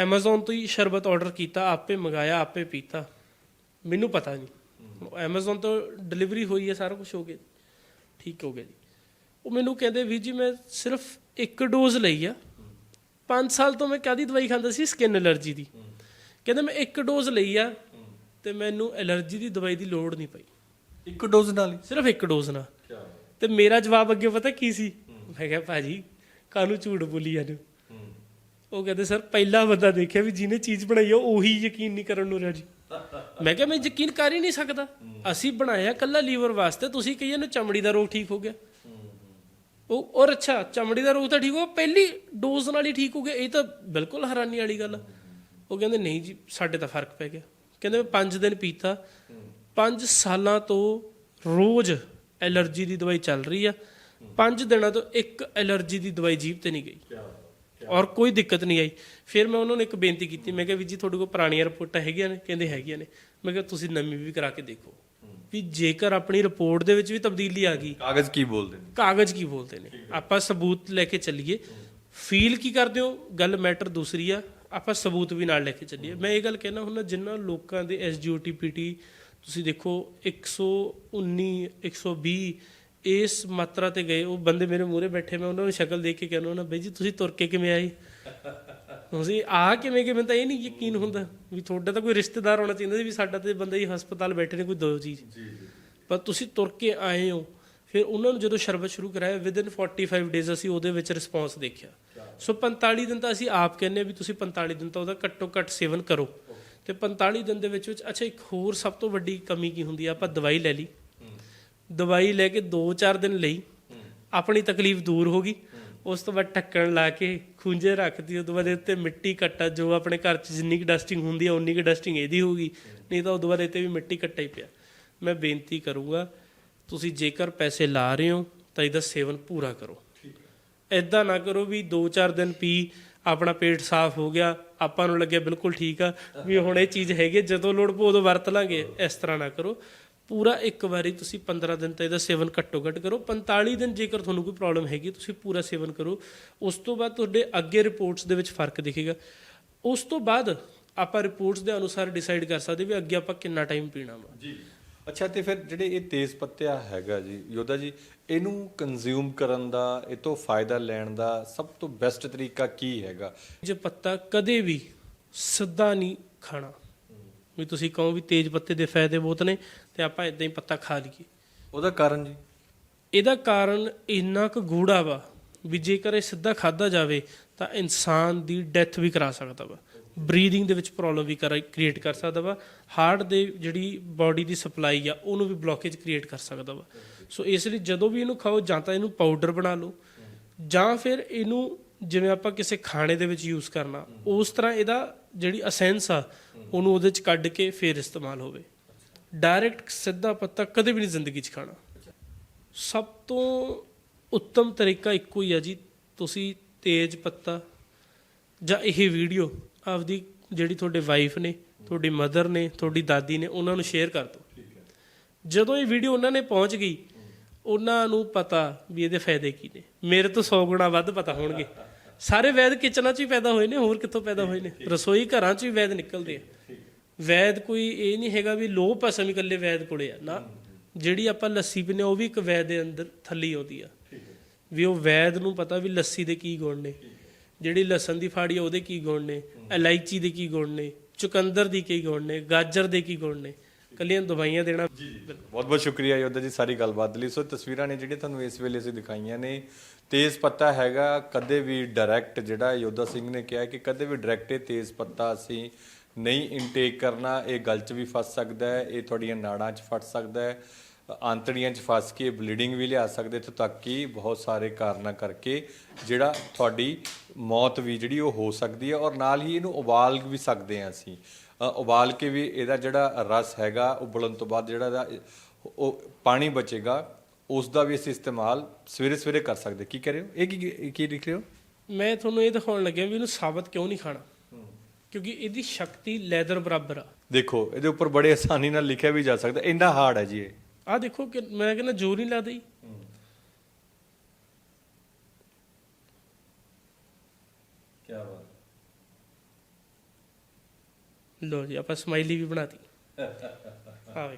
Amazon ਤੋਂ ਹੀ ਸ਼ਰਬਤ ਆਰਡਰ ਕੀਤਾ ਆਪੇ ਮੰਗਾਇਆ ਆਪੇ ਪੀਤਾ। ਮੈਨੂੰ ਪਤਾ ਨਹੀਂ। Amazon ਤੋਂ ਡਿਲੀਵਰੀ ਹੋਈ ਹੈ ਸਾਰਾ ਕੁਝ ਹੋ ਗਿਆ। ਠੀਕ ਹੋ ਗਿਆ ਜੀ। ਉਹ ਮੈਨੂੰ ਕਹਿੰਦੇ ਵੀ ਜੀ ਮੈਂ ਸਿਰਫ ਇੱਕ ਡੋਜ਼ ਲਈ ਆ। 5 ਸਾਲ ਤੋਂ ਮੈਂ ਕਾਦੀ ਦਵਾਈ ਖਾਂਦਾ ਸੀ? ਸਕਿਨ ਐਲਰਜੀ ਦੀ। ਕਹਿੰਦੇ ਮੈਂ ਇੱਕ ਡੋਜ਼ ਲਈ ਆ ਤੇ ਮੈਨੂੰ ਐਲਰਜੀ ਦੀ ਦਵਾਈ ਦੀ ਲੋੜ ਨਹੀਂ ਪਈ। ਇੱਕ ਡੋਜ਼ ਨਾਲ ਹੀ? ਸਿਰਫ ਇੱਕ ਡੋਜ਼ ਨਾਲ। ਤੇ ਮੇਰਾ ਜਵਾਬ ਅੱਗੇ ਪਤਾ ਕੀ ਸੀ? ਮੈਂ ਕਿਹਾ ਭਾਜੀ ਕਾਹਨੂੰ ਝੂਠ ਬੋਲੀ ਜਾਂਦੇ ਹੋ? ਉਹ ਕਹਿੰਦੇ ਸਰ ਪਹਿਲਾ ਬੰਦਾ ਦੇਖਿਆ ਵੀ ਜਿਹਨੇ ਚੀਜ਼ ਬਣਾਈ ਆ ਉਹੀ ਯਕੀਨ ਨਹੀਂ ਕਰਨ ਨੂੰ ਰਾਜੀ ਮੈਂ ਕਿਹਾ ਮੈਂ ਯਕੀਨ ਕਰ ਹੀ ਨਹੀਂ ਸਕਦਾ। ਅਸੀਂ ਬਣਾਇਆ ਕੱਲਾ ਲੀਵਰ ਵਾਸਤੇ ਤੁਸੀਂ ਕਹੀਏ ਨੂੰ ਚਮੜੀ ਦਾ ਰੋਗ ਠੀਕ ਹੋ ਗਿਆ। ਉਹ ਔਰ ਅੱਛਾ ਚਮੜੀ ਦਾ ਰੋਗ ਤਾਂ ਠੀਕ ਹੋ ਗਿਆ ਪਹਿਲੀ ਡੋਜ਼ ਨਾਲ ਹੀ ਠੀਕ ਹੋ ਗਿਆ। ਇਹ ਤਾਂ ਬਿਲਕੁਲ ਹੈਰਾਨੀ ਵਾਲੀ ਗੱਲ ਆ। ਉਹ ਕਹਿੰਦੇ ਨਹੀਂ ਜੀ ਸਾਡੇ ਤਾਂ ਫ਼ਰਕ ਪੈ ਗਿਆ। ਕਹਿੰਦੇ ਮੈਂ 5 ਦਿਨ ਪੀਤਾ। 5 ਸਾਲਾਂ ਤੋਂ ਰੋਜ਼ ਐਲਰਜੀ ਦੀ ਦਵਾਈ ਚੱਲ ਰਹੀ ਆ। 5 ਦਿਨਾਂ ਤੋਂ ਇੱਕ ਐਲਰਜੀ ਦੀ ਦਵਾਈ ਜੀਭ ਤੇ ਨਹੀਂ ਗਈ। ਔਰ ਕੋਈ ਦਿੱਕਤ ਨਹੀਂ ਆਈ। ਫਿਰ ਮੈਂ ਉਹਨਾਂ ਨੂੰ ਇੱਕ ਬੇਨਤੀ ਕੀਤੀ। ਮੈਂ ਕਿਹਾ ਵੀ ਜੀ ਤੁਹਾਡੇ ਕੋਲ ਪੁਰਾਣੀਆਂ ਰਿਪੋਰਟਾਂ ਹੈਗੀਆਂ ਨੇ? ਕਹਿੰਦੇ ਹੈਗੀਆਂ ਨੇ। ਮੈਂ ਕਿਹਾ ਤੁਸੀਂ ਨਵੀਂ ਵੀ ਕਰਾ ਕੇ ਦੇਖੋ। ਵੀ ਜੇਕਰ ਆਪਣੀ ਰਿਪੋਰਟ ਦੇ ਵਿੱਚ ਵੀ ਤਬਦੀਲੀ ਆ ਗਈ। ਕਾਗਜ਼ ਕੀ ਬੋਲਦੇ ਨੇ? ਕਾਗਜ਼ ਕੀ ਬੋਲਦੇ ਨੇ? ਆਪਾਂ ਸਬੂਤ ਲੈ ਕੇ ਚੱਲੀਏ। ਫੀਲ ਕੀ ਕਰਦੇ ਹੋ? ਗੱਲ ਮੈਟਰ ਦੂਸਰੀ ਆ। ਆਪਾਂ ਸਬੂਤ ਵੀ ਨਾਲ ਲੈ ਕੇ ਚੱਲੀਏ। ਮੈਂ ਇਹ ਗੱਲ ਕਹਿਣਾ ਹੁੰਦਾ ਜਿੰਨਾ ਲੋਕਾਂ ਦੇ ਐਸਜੀਓਟੀ ਪੀਟੀ ਤੁਸੀਂ ਦੇਖੋ 119 120 ਇਸ ਮਾਤਰਾ ਤੇ ਗਏ। ਉਹ ਬੰਦੇ ਮੇਰੇ ਮੂਹਰੇ ਬੈਠੇ ਮੈਂ ਉਹਨਾਂ ਨੂੰ ਸ਼ਕਲ ਦੇਖ ਕੇ ਕਹਿੰਦਾ ਉਹਨਾਂ ਬਈ ਜੀ ਤੁਸੀਂ ਤੁਰ ਕੇ ਕਿਵੇਂ ਆਏ? ਤੁਸੀਂ ਆ ਕਿਵੇਂ ਕਿ ਮੈਨੂੰ ਤਾਂ ਇਹ ਨਹੀਂ ਯਕੀਨ ਹੁੰਦਾ ਵੀ ਤੁਹਾਡਾ ਤਾਂ ਕੋਈ ਰਿਸ਼ਤੇਦਾਰ ਹੋਣਾ ਚਾਹੀਦਾ ਸੀ ਵੀ ਸਾਡਾ ਤੇ ਬੰਦਾ ਹੀ ਹਸਪਤਾਲ ਬੈਠੇ ਨੇ ਕੋਈ ਦੋ ਚੀਜ਼। ਪਰ ਤੁਸੀਂ ਤੁਰ ਕੇ ਆਏ ਹੋ। ਫਿਰ ਉਹਨਾਂ ਨੂੰ ਜਦੋਂ ਸ਼ਰਬਤ ਸ਼ੁਰੂ ਕਰਾਇਆ ਵਿਦਿਨ 45 ਡੇਜ਼ ਅਸੀਂ ਉਹਦੇ ਵਿੱਚ ਰਿਸਪੌਂਸ ਦੇਖਿਆ। ਸੋ 45 ਦਿਨ ਤਾਂ ਅਸੀਂ ਆਪ ਕਹਿੰਨੇ ਵੀ ਤੁਸੀਂ 45 ਦਿਨ ਤਾਂ ਉਹਦਾ ਘੱਟੋ ਘੱਟ ਸੇਵਨ ਕਰੋ। ਤੇ 45 ਦਿਨ ਦੇ ਵਿੱਚ ਵਿੱਚ, ਅੱਛਾ, ਇੱਕ ਹੋਰ ਸਭ ਤੋਂ ਵੱਡੀ ਕਮੀ ਕੀ ਹੁੰਦੀ ਆ? ਆਪਾਂ ਦਵਾਈ ਲੈ ਲਈ। ਦਵਾਈ ਲੈ ਕੇ 2-4 ਦਿਨ ਲਈ ਆਪਣੀ ਤਕਲੀਫ ਦੂਰ ਹੋ ਗਈ। ਉਸ ਤੋਂ ਬਾਅਦ ਢੱਕਣ ਲਾ ਕੇ ਖੁੰਝੇ ਰੱਖਦੀ ਉਸ ਤੋਂ ਬਾਅਦ ਇਹਦੇ ਤੇ ਮਿੱਟੀ ਕੱਟਾ, ਜੋ ਆਪਣੇ ਘਰ 'ਚ ਜਿੰਨੀ ਕੁ ਡਸਟਿੰਗ ਹੁੰਦੀ ਆ ਉਨੀ ਕੁ ਡਸਟਿੰਗ ਇਹਦੀ ਹੋਊਗੀ ਨਹੀਂ ਤਾਂ ਉਸ ਤੋਂ ਬਾਅਦ ਇਹ ਤੇ ਵੀ ਮਿੱਟੀ ਕੱਟਾ ਹੀ ਪਿਆ। ਮੈਂ ਬੇਨਤੀ ਕਰੂੰਗਾ, ਤੁਸੀਂ ਜੇਕਰ ਪੈਸੇ ਲਾ ਰਹੇ ਹੋ, ਤਾਂ ਇਹਦਾ ਸੇਵਨ ਪੂਰਾ ਕਰੋ। ਐਦਾਂ ਨਾ ਕਰੋ ਵੀ 2-4 ਦਿਨ ਪੀ ਆਪਣਾ ਪੇਟ ਸਾਫ਼ ਹੋ ਗਿਆ ਆਪਾਂ ਨੂੰ ਲੱਗਿਆ ਬਿਲਕੁਲ ਠੀਕ ਆ ਵੀ ਹੁਣ ਇਹ ਚੀਜ਼ ਹੈਗੀ ਹੈ, ਜਦੋਂ ਲੋੜ ਪਊ ਉਦੋਂ ਵਰਤ ਲਾਂਗੇ ਇਸ ਤਰ੍ਹਾਂ ਨਾ ਕਰੋ। ਪੂਰਾ ਇੱਕ ਵਾਰੀ ਤੁਸੀਂ 15 ਦਿਨ ਤਾਂ ਇਹਦਾ ਸੇਵਨ ਘੱਟੋ ਘੱਟ ਕਰੋ 45 ਦਿਨ ਜੇਕਰ ਤੁਹਾਨੂੰ ਕੋਈ ਪ੍ਰੋਬਲਮ ਹੈਗੀ ਤੁਸੀਂ ਪੂਰਾ ਸੇਵਨ ਕਰੋ। ਉਸ ਤੋਂ ਬਾਅਦ ਤੁਹਾਡੇ ਅੱਗੇ ਰਿਪੋਰਟਸ ਦੇ ਵਿੱਚ ਫ਼ਰਕ ਦਿਖੇਗਾ। ਉਸ ਤੋਂ ਬਾਅਦ ਆਪਾਂ ਰਿਪੋਰਟਸ ਦੇ ਅਨੁਸਾਰ ਡਿਸਾਈਡ ਕਰ ਸਕਦੇ ਵੀ ਅੱਗੇ ਆਪਾਂ ਕਿੰਨਾ ਟਾਈਮ ਪੀਣਾ ਵਾ। ਜੀ। ਅੱਛਾ ਤੇ ਫਿਰ ਜਿਹੜੇ ਇਹ ਤੇਜ਼ ਪੱਤਿਆ ਹੈਗਾ ਜੀ ਯੋਧਾ ਜੀ ਇਹਨੂੰ ਕੰਜ਼ਿਊਮ ਕਰਨ ਦਾ ਇਹ ਤੋਂ ਫਾਇਦਾ ਲੈਣ ਦਾ ਸਭ ਤੋਂ ਬੈਸਟ ਤਰੀਕਾ ਕੀ ਹੈਗਾ? ਜੇ ਪੱਤਾ ਕਦੇ ਵੀ ਸਿੱਧਾ ਨਹੀਂ ਖਾਣਾ। ਵੀ ਤੁਸੀਂ ਕਹੋ ਵੀ ਤੇਜ਼ ਪੱਤੇ ਦੇ ਫਾਇਦੇ ਬਹੁਤ ਨੇ ਤੇ ਆਪਾਂ ਇਦਾਂ ਹੀ ਪੱਤਾ ਖਾ ਲਈਏ। ਉਹਦਾ ਕਾਰਨ ਜੀ? ਇਹਦਾ ਕਾਰਨ ਇੰਨਾ ਕੁ ਗੂੜਾ ਵਾ ਵੀ ਜੇਕਰ ਇਹ ਸਿੱਧਾ ਖਾਦਾ ਜਾਵੇ ਤਾਂ ਇਨਸਾਨ ਦੀ ਡੈਥ ਵੀ ਕਰਾ ਸਕਦਾ ਵਾ। ਬਰੀਦਿੰਗ ਦੇ ਵਿੱਚ ਪ੍ਰੋਬਲਮ ਵੀ ਕ੍ਰੀਏਟ ਕਰ ਸਕਦਾ ਵਾ। ਹਾਰਟ ਦੇ ਜਿਹੜੀ ਬਾਡੀ ਦੀ ਸਪਲਾਈ ਆ, ਉਹਨੂੰ ਵੀ ਬਲੋਕੇਜ ਕ੍ਰੀਏਟ ਕਰ ਸਕਦਾ ਵਾ। ਸੋ ਇਸ ਲਈ ਜਦੋਂ ਵੀ ਇਹਨੂੰ ਖਾਓ, ਜਾਂ ਤਾਂ ਇਹਨੂੰ ਪਾਊਡਰ ਬਣਾ ਲਓ, ਜਾਂ ਫਿਰ ਇਹਨੂੰ ਜਿਵੇਂ ਆਪਾਂ ਕਿਸੇ ਖਾਣੇ ਦੇ ਵਿੱਚ ਯੂਜ਼ ਕਰਨਾ, ਉਸ ਤਰ੍ਹਾਂ ਇਹਦਾ ਜਿਹੜੀ ਅਸੈਂਸ ਆ, ਉਹਨੂੰ ਉਹਦੇ ਚ ਕੱਢ ਕੇ ਫਿਰ ਇਸਤੇਮਾਲ ਹੋਵੇ। ਡਾਇਰੈਕਟ ਸਿੱਧਾ ਪੱਤਾ ਕਦੇ ਵੀ ਨਹੀਂ ਜ਼ਿੰਦਗੀ 'ਚ ਖਾਣਾ। ਸਭ ਤੋਂ ਉੱਤਮ ਤਰੀਕਾ ਇੱਕੋ ਹੀ ਆ ਜੀ, ਤੁਸੀਂ ਤੇਜ ਪੱਤਾ ਜਾਂ ਇਹ ਵੀਡੀਓ ਆਪਦੀ ਜਿਹੜੀ ਤੁਹਾਡੇ ਵਾਈਫ ਨੇ ਤੁਹਾਡੀ ਮਦਰ ਨੇ ਤੁਹਾਡੀ ਦਾਦੀ ਨੇ ਉਹਨਾਂ ਨੂੰ ਸ਼ੇਅਰ ਕਰ ਦਿਓ। ਜਦੋਂ ਇਹ ਵੀਡੀਓ ਉਹਨਾਂ ਨੇ ਪਹੁੰਚ ਗਈ ਉਹਨਾਂ ਨੂੰ ਪਤਾ ਵੀ ਇਹਦੇ ਫਾਇਦੇ ਕੀ ਨੇ। ਮੇਰੇ ਤੋਂ 100 ਗੁਣਾ ਵੱਧ ਪਤਾ ਹੋਣਗੇ। ਸਾਰੇ ਵੈਦ ਕਿਚਨਾਂ 'ਚ ਹੀ ਪੈਦਾ ਹੋਏ ਨੇ ਹੋਰ ਕਿੱਥੋਂ ਪੈਦਾ ਹੋਏ ਨੇ? ਰਸੋਈ ਘਰਾਂ 'ਚ ਵੀ ਵੈਦ ਨਿਕਲਦੇ ਆ। ਵੈਦ ਕੋਈ ਇਹ ਨਹੀਂ ਹੈਗਾ ਵੀ ਲੋਹ ਭਸਮ ਹੀ ਇਕੱਲੇ ਵੈਦ ਕੋਲੇ ਆ। ਨਾ ਜਿਹੜੀ ਆਪਾਂ ਲੱਸੀ ਪੀਨੇ ਉਹ ਵੀ ਇੱਕ ਵੈਦ ਦੇ ਅੰਦਰ ਥੱਲੀ ਆਉਂਦੀ ਆ। ਵੀ ਉਹ ਵੈਦ ਨੂੰ ਪਤਾ ਵੀ ਲੱਸੀ ਦੇ ਕੀ ਗੁਣ ਨੇ। ਜਿਹੜੀ ਲਸਣ ਦੀ ਫਾੜੀ ਆ, ਉਹਦੇ ਕੀ ਗੁਣ ਨੇ? ਇਲਾਇਚੀ ਦੇ ਕੀ ਗੁਣ ਨੇ? ਚੁਕੰਦਰ ਦੀ ਕੀ ਗੁਣ ਨੇ? ਗਾਜਰ ਦੇ ਕੀ ਗੁਣ ਨੇ? ਕੱਲੀਆਂ ਦਵਾਈਆਂ ਦੇਣਾ ਬਹੁਤ ਬਹੁਤ ਸ਼ੁਕਰੀਆ ਯੋਧਾ ਜੀ ਸਾਰੀ ਗੱਲਬਾਤ ਲਈ। ਸੋ ਤਸਵੀਰਾਂ ਨੇ ਜਿਹੜੀਆਂ ਤੁਹਾਨੂੰ ਇਸ ਵੇਲੇ ਅਸੀਂ ਦਿਖਾਈਆਂ ਨੇ, ਤੇਜ਼ ਪੱਤਾ ਹੈਗਾ, ਕਦੇ ਵੀ ਡਾਇਰੈਕਟ ਜਿਹੜਾ ਯੋਧਾ ਸਿੰਘ ਨੇ ਕਿਹਾ ਕਿ ਕਦੇ ਵੀ ਡਾਇਰੈਕਟ ਇਹ ਤੇਜ਼ ਪੱਤਾ ਅਸੀਂ ਨਹੀਂ ਇਨਟੇਕ ਕਰਨਾ, ਇਹ ਗਲ 'ਚ ਵੀ ਫਸ ਸਕਦਾ ਹੈ, ਇਹ ਤੁਹਾਡੀਆਂ ਨਾੜਾਂ 'ਚ ਫਟ ਸਕਦਾ ਹੈ। ਆਂਤੜੀਆਂ 'ਚ ਫਸ ਕੇ ਬਲੀਡਿੰਗ ਵੀ ਲਿਆ ਸਕਦੇ ਇੱਥੋਂ ਤੱਕ ਕਿ ਬਹੁਤ ਸਾਰੇ ਕਾਰਨਾਂ ਕਰਕੇ ਜਿਹੜਾ ਤੁਹਾਡੀ ਮੌਤ ਵੀ ਜਿਹੜੀ ਉਹ ਹੋ ਸਕਦੀ ਹੈ ਔਰ ਨਾਲ ਹੀ ਇਹਨੂੰ ਉਬਾਲ ਵੀ ਸਕਦੇ ਹਾਂ ਅਸੀਂ। ਉਬਾਲ ਕੇ ਵੀ ਇਹਦਾ ਜਿਹੜਾ ਰਸ ਹੈਗਾ ਉਬਲਣ ਤੋਂ ਬਾਅਦ ਜਿਹੜਾ ਉਹ ਪਾਣੀ ਬਚੇਗਾ ਉਸ ਦਾ ਵੀ ਅਸੀਂ ਇਸਤੇਮਾਲ ਸਵੇਰੇ ਸਵੇਰੇ ਕਰ ਸਕਦੇ। ਕੀ ਕਰ ਰਹੇ ਹੋ? ਇਹ ਕੀ ਕੀ ਲਿਖ ਰਹੇ ਹੋ? ਮੈਂ ਤੁਹਾਨੂੰ ਇਹ ਦਿਖਾਉਣ ਲੱਗਿਆ ਵੀ ਇਹਨੂੰ ਸਾਬਤ ਕਿਉਂ ਨਹੀਂ ਖਾਣਾ? ਕਿਉਂਕਿ ਇਹਦੀ ਸ਼ਕਤੀ ਲੈਦਰ ਬਰਾਬਰ ਆ। ਦੇਖੋ ਇਹਦੇ ਉੱਪਰ ਬੜੇ ਆਸਾਨੀ ਨਾਲ ਲਿਖਿਆ ਵੀ ਜਾ ਸਕਦਾ। ਇੰਨਾ ਹਾਰਡ ਹੈ ਜੀ ਇਹ। ਆ ਦੇਖੋ ਕਿ ਮੈਂ ਕਹਿੰਦਾ ਜ਼ੋਰ ਨਹੀਂ ਲੱਗਦਾ ਜੀ। ਕੀ ਬਾਤ। ਲੋ ਜੀ ਆਪਾਂ ਸਮਾਈਲੀ ਵੀ ਬਣਾਤੀ। ਹਾਂ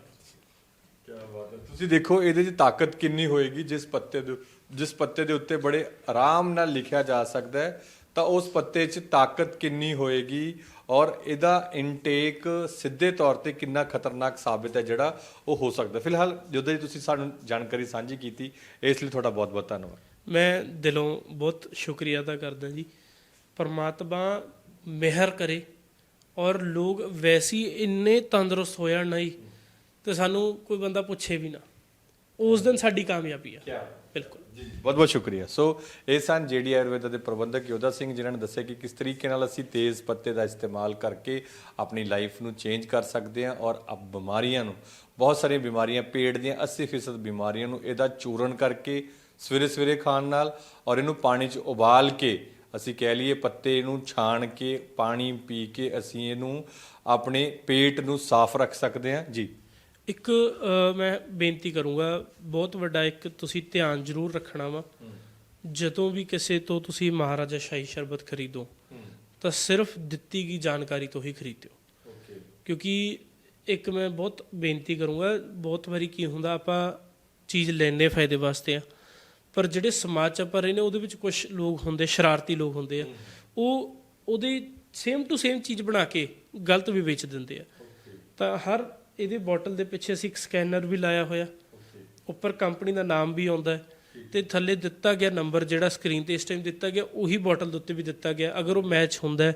ਕੀ ਬਾਤ ਹੈ। ਤੁਸੀਂ ਦੇਖੋ ਇਹਦੇ 'ਚ ਤਾਕਤ ਕਿੰਨੀ ਹੋਏਗੀ ਜਿਸ ਪੱਤੇ ਦੇ ਜਿਸ ਪੱਤੇ ਦੇ ਉੱਤੇ ਬੜੇ ਆਰਾਮ ਨਾਲ ਲਿਖਿਆ ਜਾ ਸਕਦਾ ਹੈ। ਤਾਂ ਉਸ ਪੱਤੇ 'ਚ ਤਾਕਤ ਕਿੰਨੀ ਹੋਏਗੀ ਔਰ ਇਹਦਾ ਇਨਟੇਕ ਸਿੱਧੇ ਤੌਰ ਤੇ ਕਿੰਨਾ ਖਤਰਨਾਕ ਸਾਬਿਤ ਹੈ ਜਿਹੜਾ ਉਹ ਹੋ ਸਕਦਾ। ਫਿਲਹਾਲ ਜਦੋਂ ਤੁਸੀਂ ਸਾਨੂੰ ਜਾਣਕਾਰੀ ਸਾਂਝੀ ਕੀਤੀ ਇਸ ਲਈ ਤੁਹਾਡਾ ਬਹੁਤ-ਬਹੁਤ ਧੰਨਵਾਦ। ਮੈਂ ਦਿਲੋਂ ਬਹੁਤ ਸ਼ੁਕਰੀਆ ਅਦਾ ਕਰਦਾ ਜੀ। ਪਰਮਾਤਮਾ ਮਿਹਰ ਕਰੇ ਔਰ ਲੋਕ ਵੈਸੀ ਇੰਨੇ ਤੰਦਰੁਸਤ ਹੋ ਜਾਣ ਨਹੀਂ ਤੇ ਸਾਨੂੰ ਕੋਈ ਬੰਦਾ ਪੁੱਛੇ ਵੀ ਨਾ। ਉਸ ਦਿਨ ਸਾਡੀ ਕਾਮਯਾਬੀ ਆ। ਬਿਲਕੁਲ। ਜੀ ਬਹੁਤ ਬਹੁਤ ਸ਼ੁਕਰੀਆ। ਸੋ ਇਹ ਸਨ ਜੇਡੀ ਆਯੁਰਵੇਦਾ ਦੇ ਪ੍ਰਬੰਧਕ ਯੋਧਾ ਸਿੰਘ, ਜਿਨ੍ਹਾਂ ਨੇ ਦੱਸਿਆ ਕਿ ਕਿਸ ਤਰੀਕੇ ਨਾਲ ਅਸੀਂ ਤੇਜ਼ ਪੱਤੇ ਦਾ ਇਸਤੇਮਾਲ ਕਰਕੇ ਆਪਣੀ ਲਾਈਫ ਨੂੰ ਚੇਂਜ ਕਰ ਸਕਦੇ ਹਾਂ ਔਰ ਅਬ ਬਿਮਾਰੀਆਂ ਨੂੰ, ਬਹੁਤ ਸਾਰੀਆਂ ਬਿਮਾਰੀਆਂ, ਪੇਟ ਦੀਆਂ 80% ਬਿਮਾਰੀਆਂ ਨੂੰ ਇਹਦਾ ਚੂਰਨ ਕਰਕੇ ਸਵੇਰੇ ਸਵੇਰੇ ਖਾਣ ਨਾਲ ਔਰ ਇਹਨੂੰ ਪਾਣੀ 'ਚ ਉਬਾਲ ਕੇ ਅਸੀਂ ਕਹਿ ਲਈਏ ਪੱਤੇ ਨੂੰ ਛਾਣ ਕੇ, ਪਾਣੀ ਪੀ ਕੇ ਅਸੀਂ ਇਹਨੂੰ ਆਪਣੇ ਪੇਟ ਨੂੰ ਸਾਫ਼ ਰੱਖ ਸਕਦੇ ਹਾਂ। ਜੀ। ਇੱਕ ਮੈਂ ਬੇਨਤੀ ਕਰੂੰਗਾ ਬਹੁਤ ਵੱਡਾ ਇੱਕ ਤੁਸੀਂ ਧਿਆਨ ਜ਼ਰੂਰ ਰੱਖਣਾ ਵਾ। ਜਦੋਂ ਵੀ ਕਿਸੇ ਤੋਂ ਤੁਸੀਂ ਮਹਾਰਾਜਾ ਸ਼ਾਹੀ ਸ਼ਰਬਤ ਖਰੀਦੋ ਤਾਂ ਸਿਰਫ ਦਿੱਤੀ ਗਈ ਜਾਣਕਾਰੀ ਤੋਂ ਹੀ ਖਰੀਦਿਓ। ਕਿਉਂਕਿ ਇੱਕ ਮੈਂ ਬਹੁਤ ਬੇਨਤੀ ਕਰੂੰਗਾ ਬਹੁਤ ਵਾਰੀ ਕੀ ਹੁੰਦਾ ਆਪਾਂ ਚੀਜ਼ ਲੈਣੇ ਫਾਇਦੇ ਵਾਸਤੇ ਆ ਪਰ ਜਿਹੜੇ ਸਮਾਜ ਚ ਆਪਾਂ ਰਹੇ ਨੇ ਉਹਦੇ ਵਿੱਚ ਕੁਝ ਲੋਕ ਹੁੰਦੇ ਸ਼ਰਾਰਤੀ ਲੋਕ ਹੁੰਦੇ ਆ ਉਹ ਉਹਦੇ ਸੇਮ ਟੂ ਸੇਮ ਚੀਜ਼ ਬਣਾ ਕੇ ਗਲਤ ਵੀ ਵੇਚ ਦਿੰਦੇ ਆ। ਤਾਂ ਹਰ ਇਹਦੇ ਬੋਟਲ ਦੇ ਪਿੱਛੇ ਅਸੀਂ ਇੱਕ ਸਕੈਨਰ ਵੀ ਲਾਇਆ ਹੋਇਆ। ਉੱਪਰ ਕੰਪਨੀ ਦਾ ਨਾਮ ਵੀ ਆਉਂਦਾ ਹੈ। ਤੇ ਥੱਲੇ ਦਿੱਤਾ ਗਿਆ ਨੰਬਰ ਜਿਹੜਾ ਸਕਰੀਨ ਤੇ ਇਸ ਟਾਈਮ ਦਿੱਤਾ ਗਿਆ ਉਹੀ ਬੋਟਲ ਦੇ ਉੱਤੇ ਵੀ ਦਿੱਤਾ ਗਿਆ। ਅਗਰ ਉਹ ਮੈਚ ਹੁੰਦਾ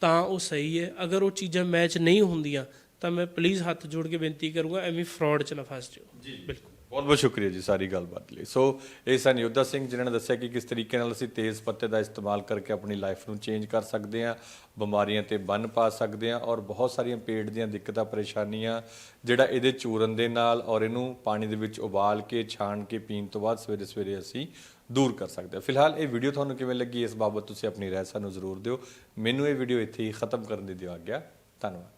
ਤਾਂ ਉਹ ਸਹੀ ਹੈ। ਅਗਰ ਉਹ ਚੀਜ਼ਾਂ ਮੈਚ ਨਹੀਂ ਹੁੰਦੀਆਂ ਤਾਂ ਮੈਂ ਪਲੀਜ਼ ਹੱਥ ਜੋੜ ਕੇ ਬੇਨਤੀ ਕਰੂੰਗਾ ਐਵੇਂ ਫਰਾਡ 'ਚ ਨਾ ਫਸ ਜਾਓ। ਜੀ। ਬਿਲਕੁਲ। ਬਹੁਤ ਬਹੁਤ ਸ਼ੁਕਰੀਆ ਜੀ ਸਾਰੀ ਗੱਲਬਾਤ ਲਈ। ਸੋ ਇਹ ਸਨ ਯੋਧਾ ਸਿੰਘ ਜਿਨ੍ਹਾਂ ਨੇ ਦੱਸਿਆ ਕਿ ਕਿਸ ਤਰੀਕੇ ਨਾਲ ਅਸੀਂ ਤੇਜ਼ ਪੱਤੇ ਦਾ ਇਸਤੇਮਾਲ ਕਰਕੇ ਆਪਣੀ ਲਾਈਫ ਨੂੰ ਚੇਂਜ ਕਰ ਸਕਦੇ ਹਾਂ, ਬਿਮਾਰੀਆਂ ਤੇ ਬੰਨ ਪਾ ਸਕਦੇ ਹਾਂ ਔਰ ਬਹੁਤ ਸਾਰੀਆਂ ਪੇਟ ਦੀਆਂ ਦਿੱਕਤਾਂ, ਪਰੇਸ਼ਾਨੀਆਂ ਜਿਹੜਾ ਇਹਦੇ ਚੂਰਨ ਦੇ ਨਾਲ ਔਰ ਇਹਨੂੰ ਪਾਣੀ ਦੇ ਵਿੱਚ ਉਬਾਲ ਕੇ, ਛਾਣ ਕੇ ਪੀਣ ਤੋਂ ਬਾਅਦ ਸਵੇਰੇ ਸਵੇਰੇ ਅਸੀਂ ਦੂਰ ਕਰ ਸਕਦੇ ਹਾਂ। ਫਿਲਹਾਲ ਇਹ ਵੀਡੀਓ ਤੁਹਾਨੂੰ ਕਿਵੇਂ ਲੱਗੀ, ਇਸ ਬਾਬਤ ਤੁਸੀਂ ਆਪਣੀ ਰਾਏ ਸਾਨੂੰ ਜ਼ਰੂਰ ਦਿਓ। ਮੈਨੂੰ ਇਹ ਵੀਡੀਓ ਇੱਥੇ ਹੀ ਖਤਮ ਕਰਨ ਦੀ ਦਿਓ ਆਗਿਆ। ਧੰਨਵਾਦ।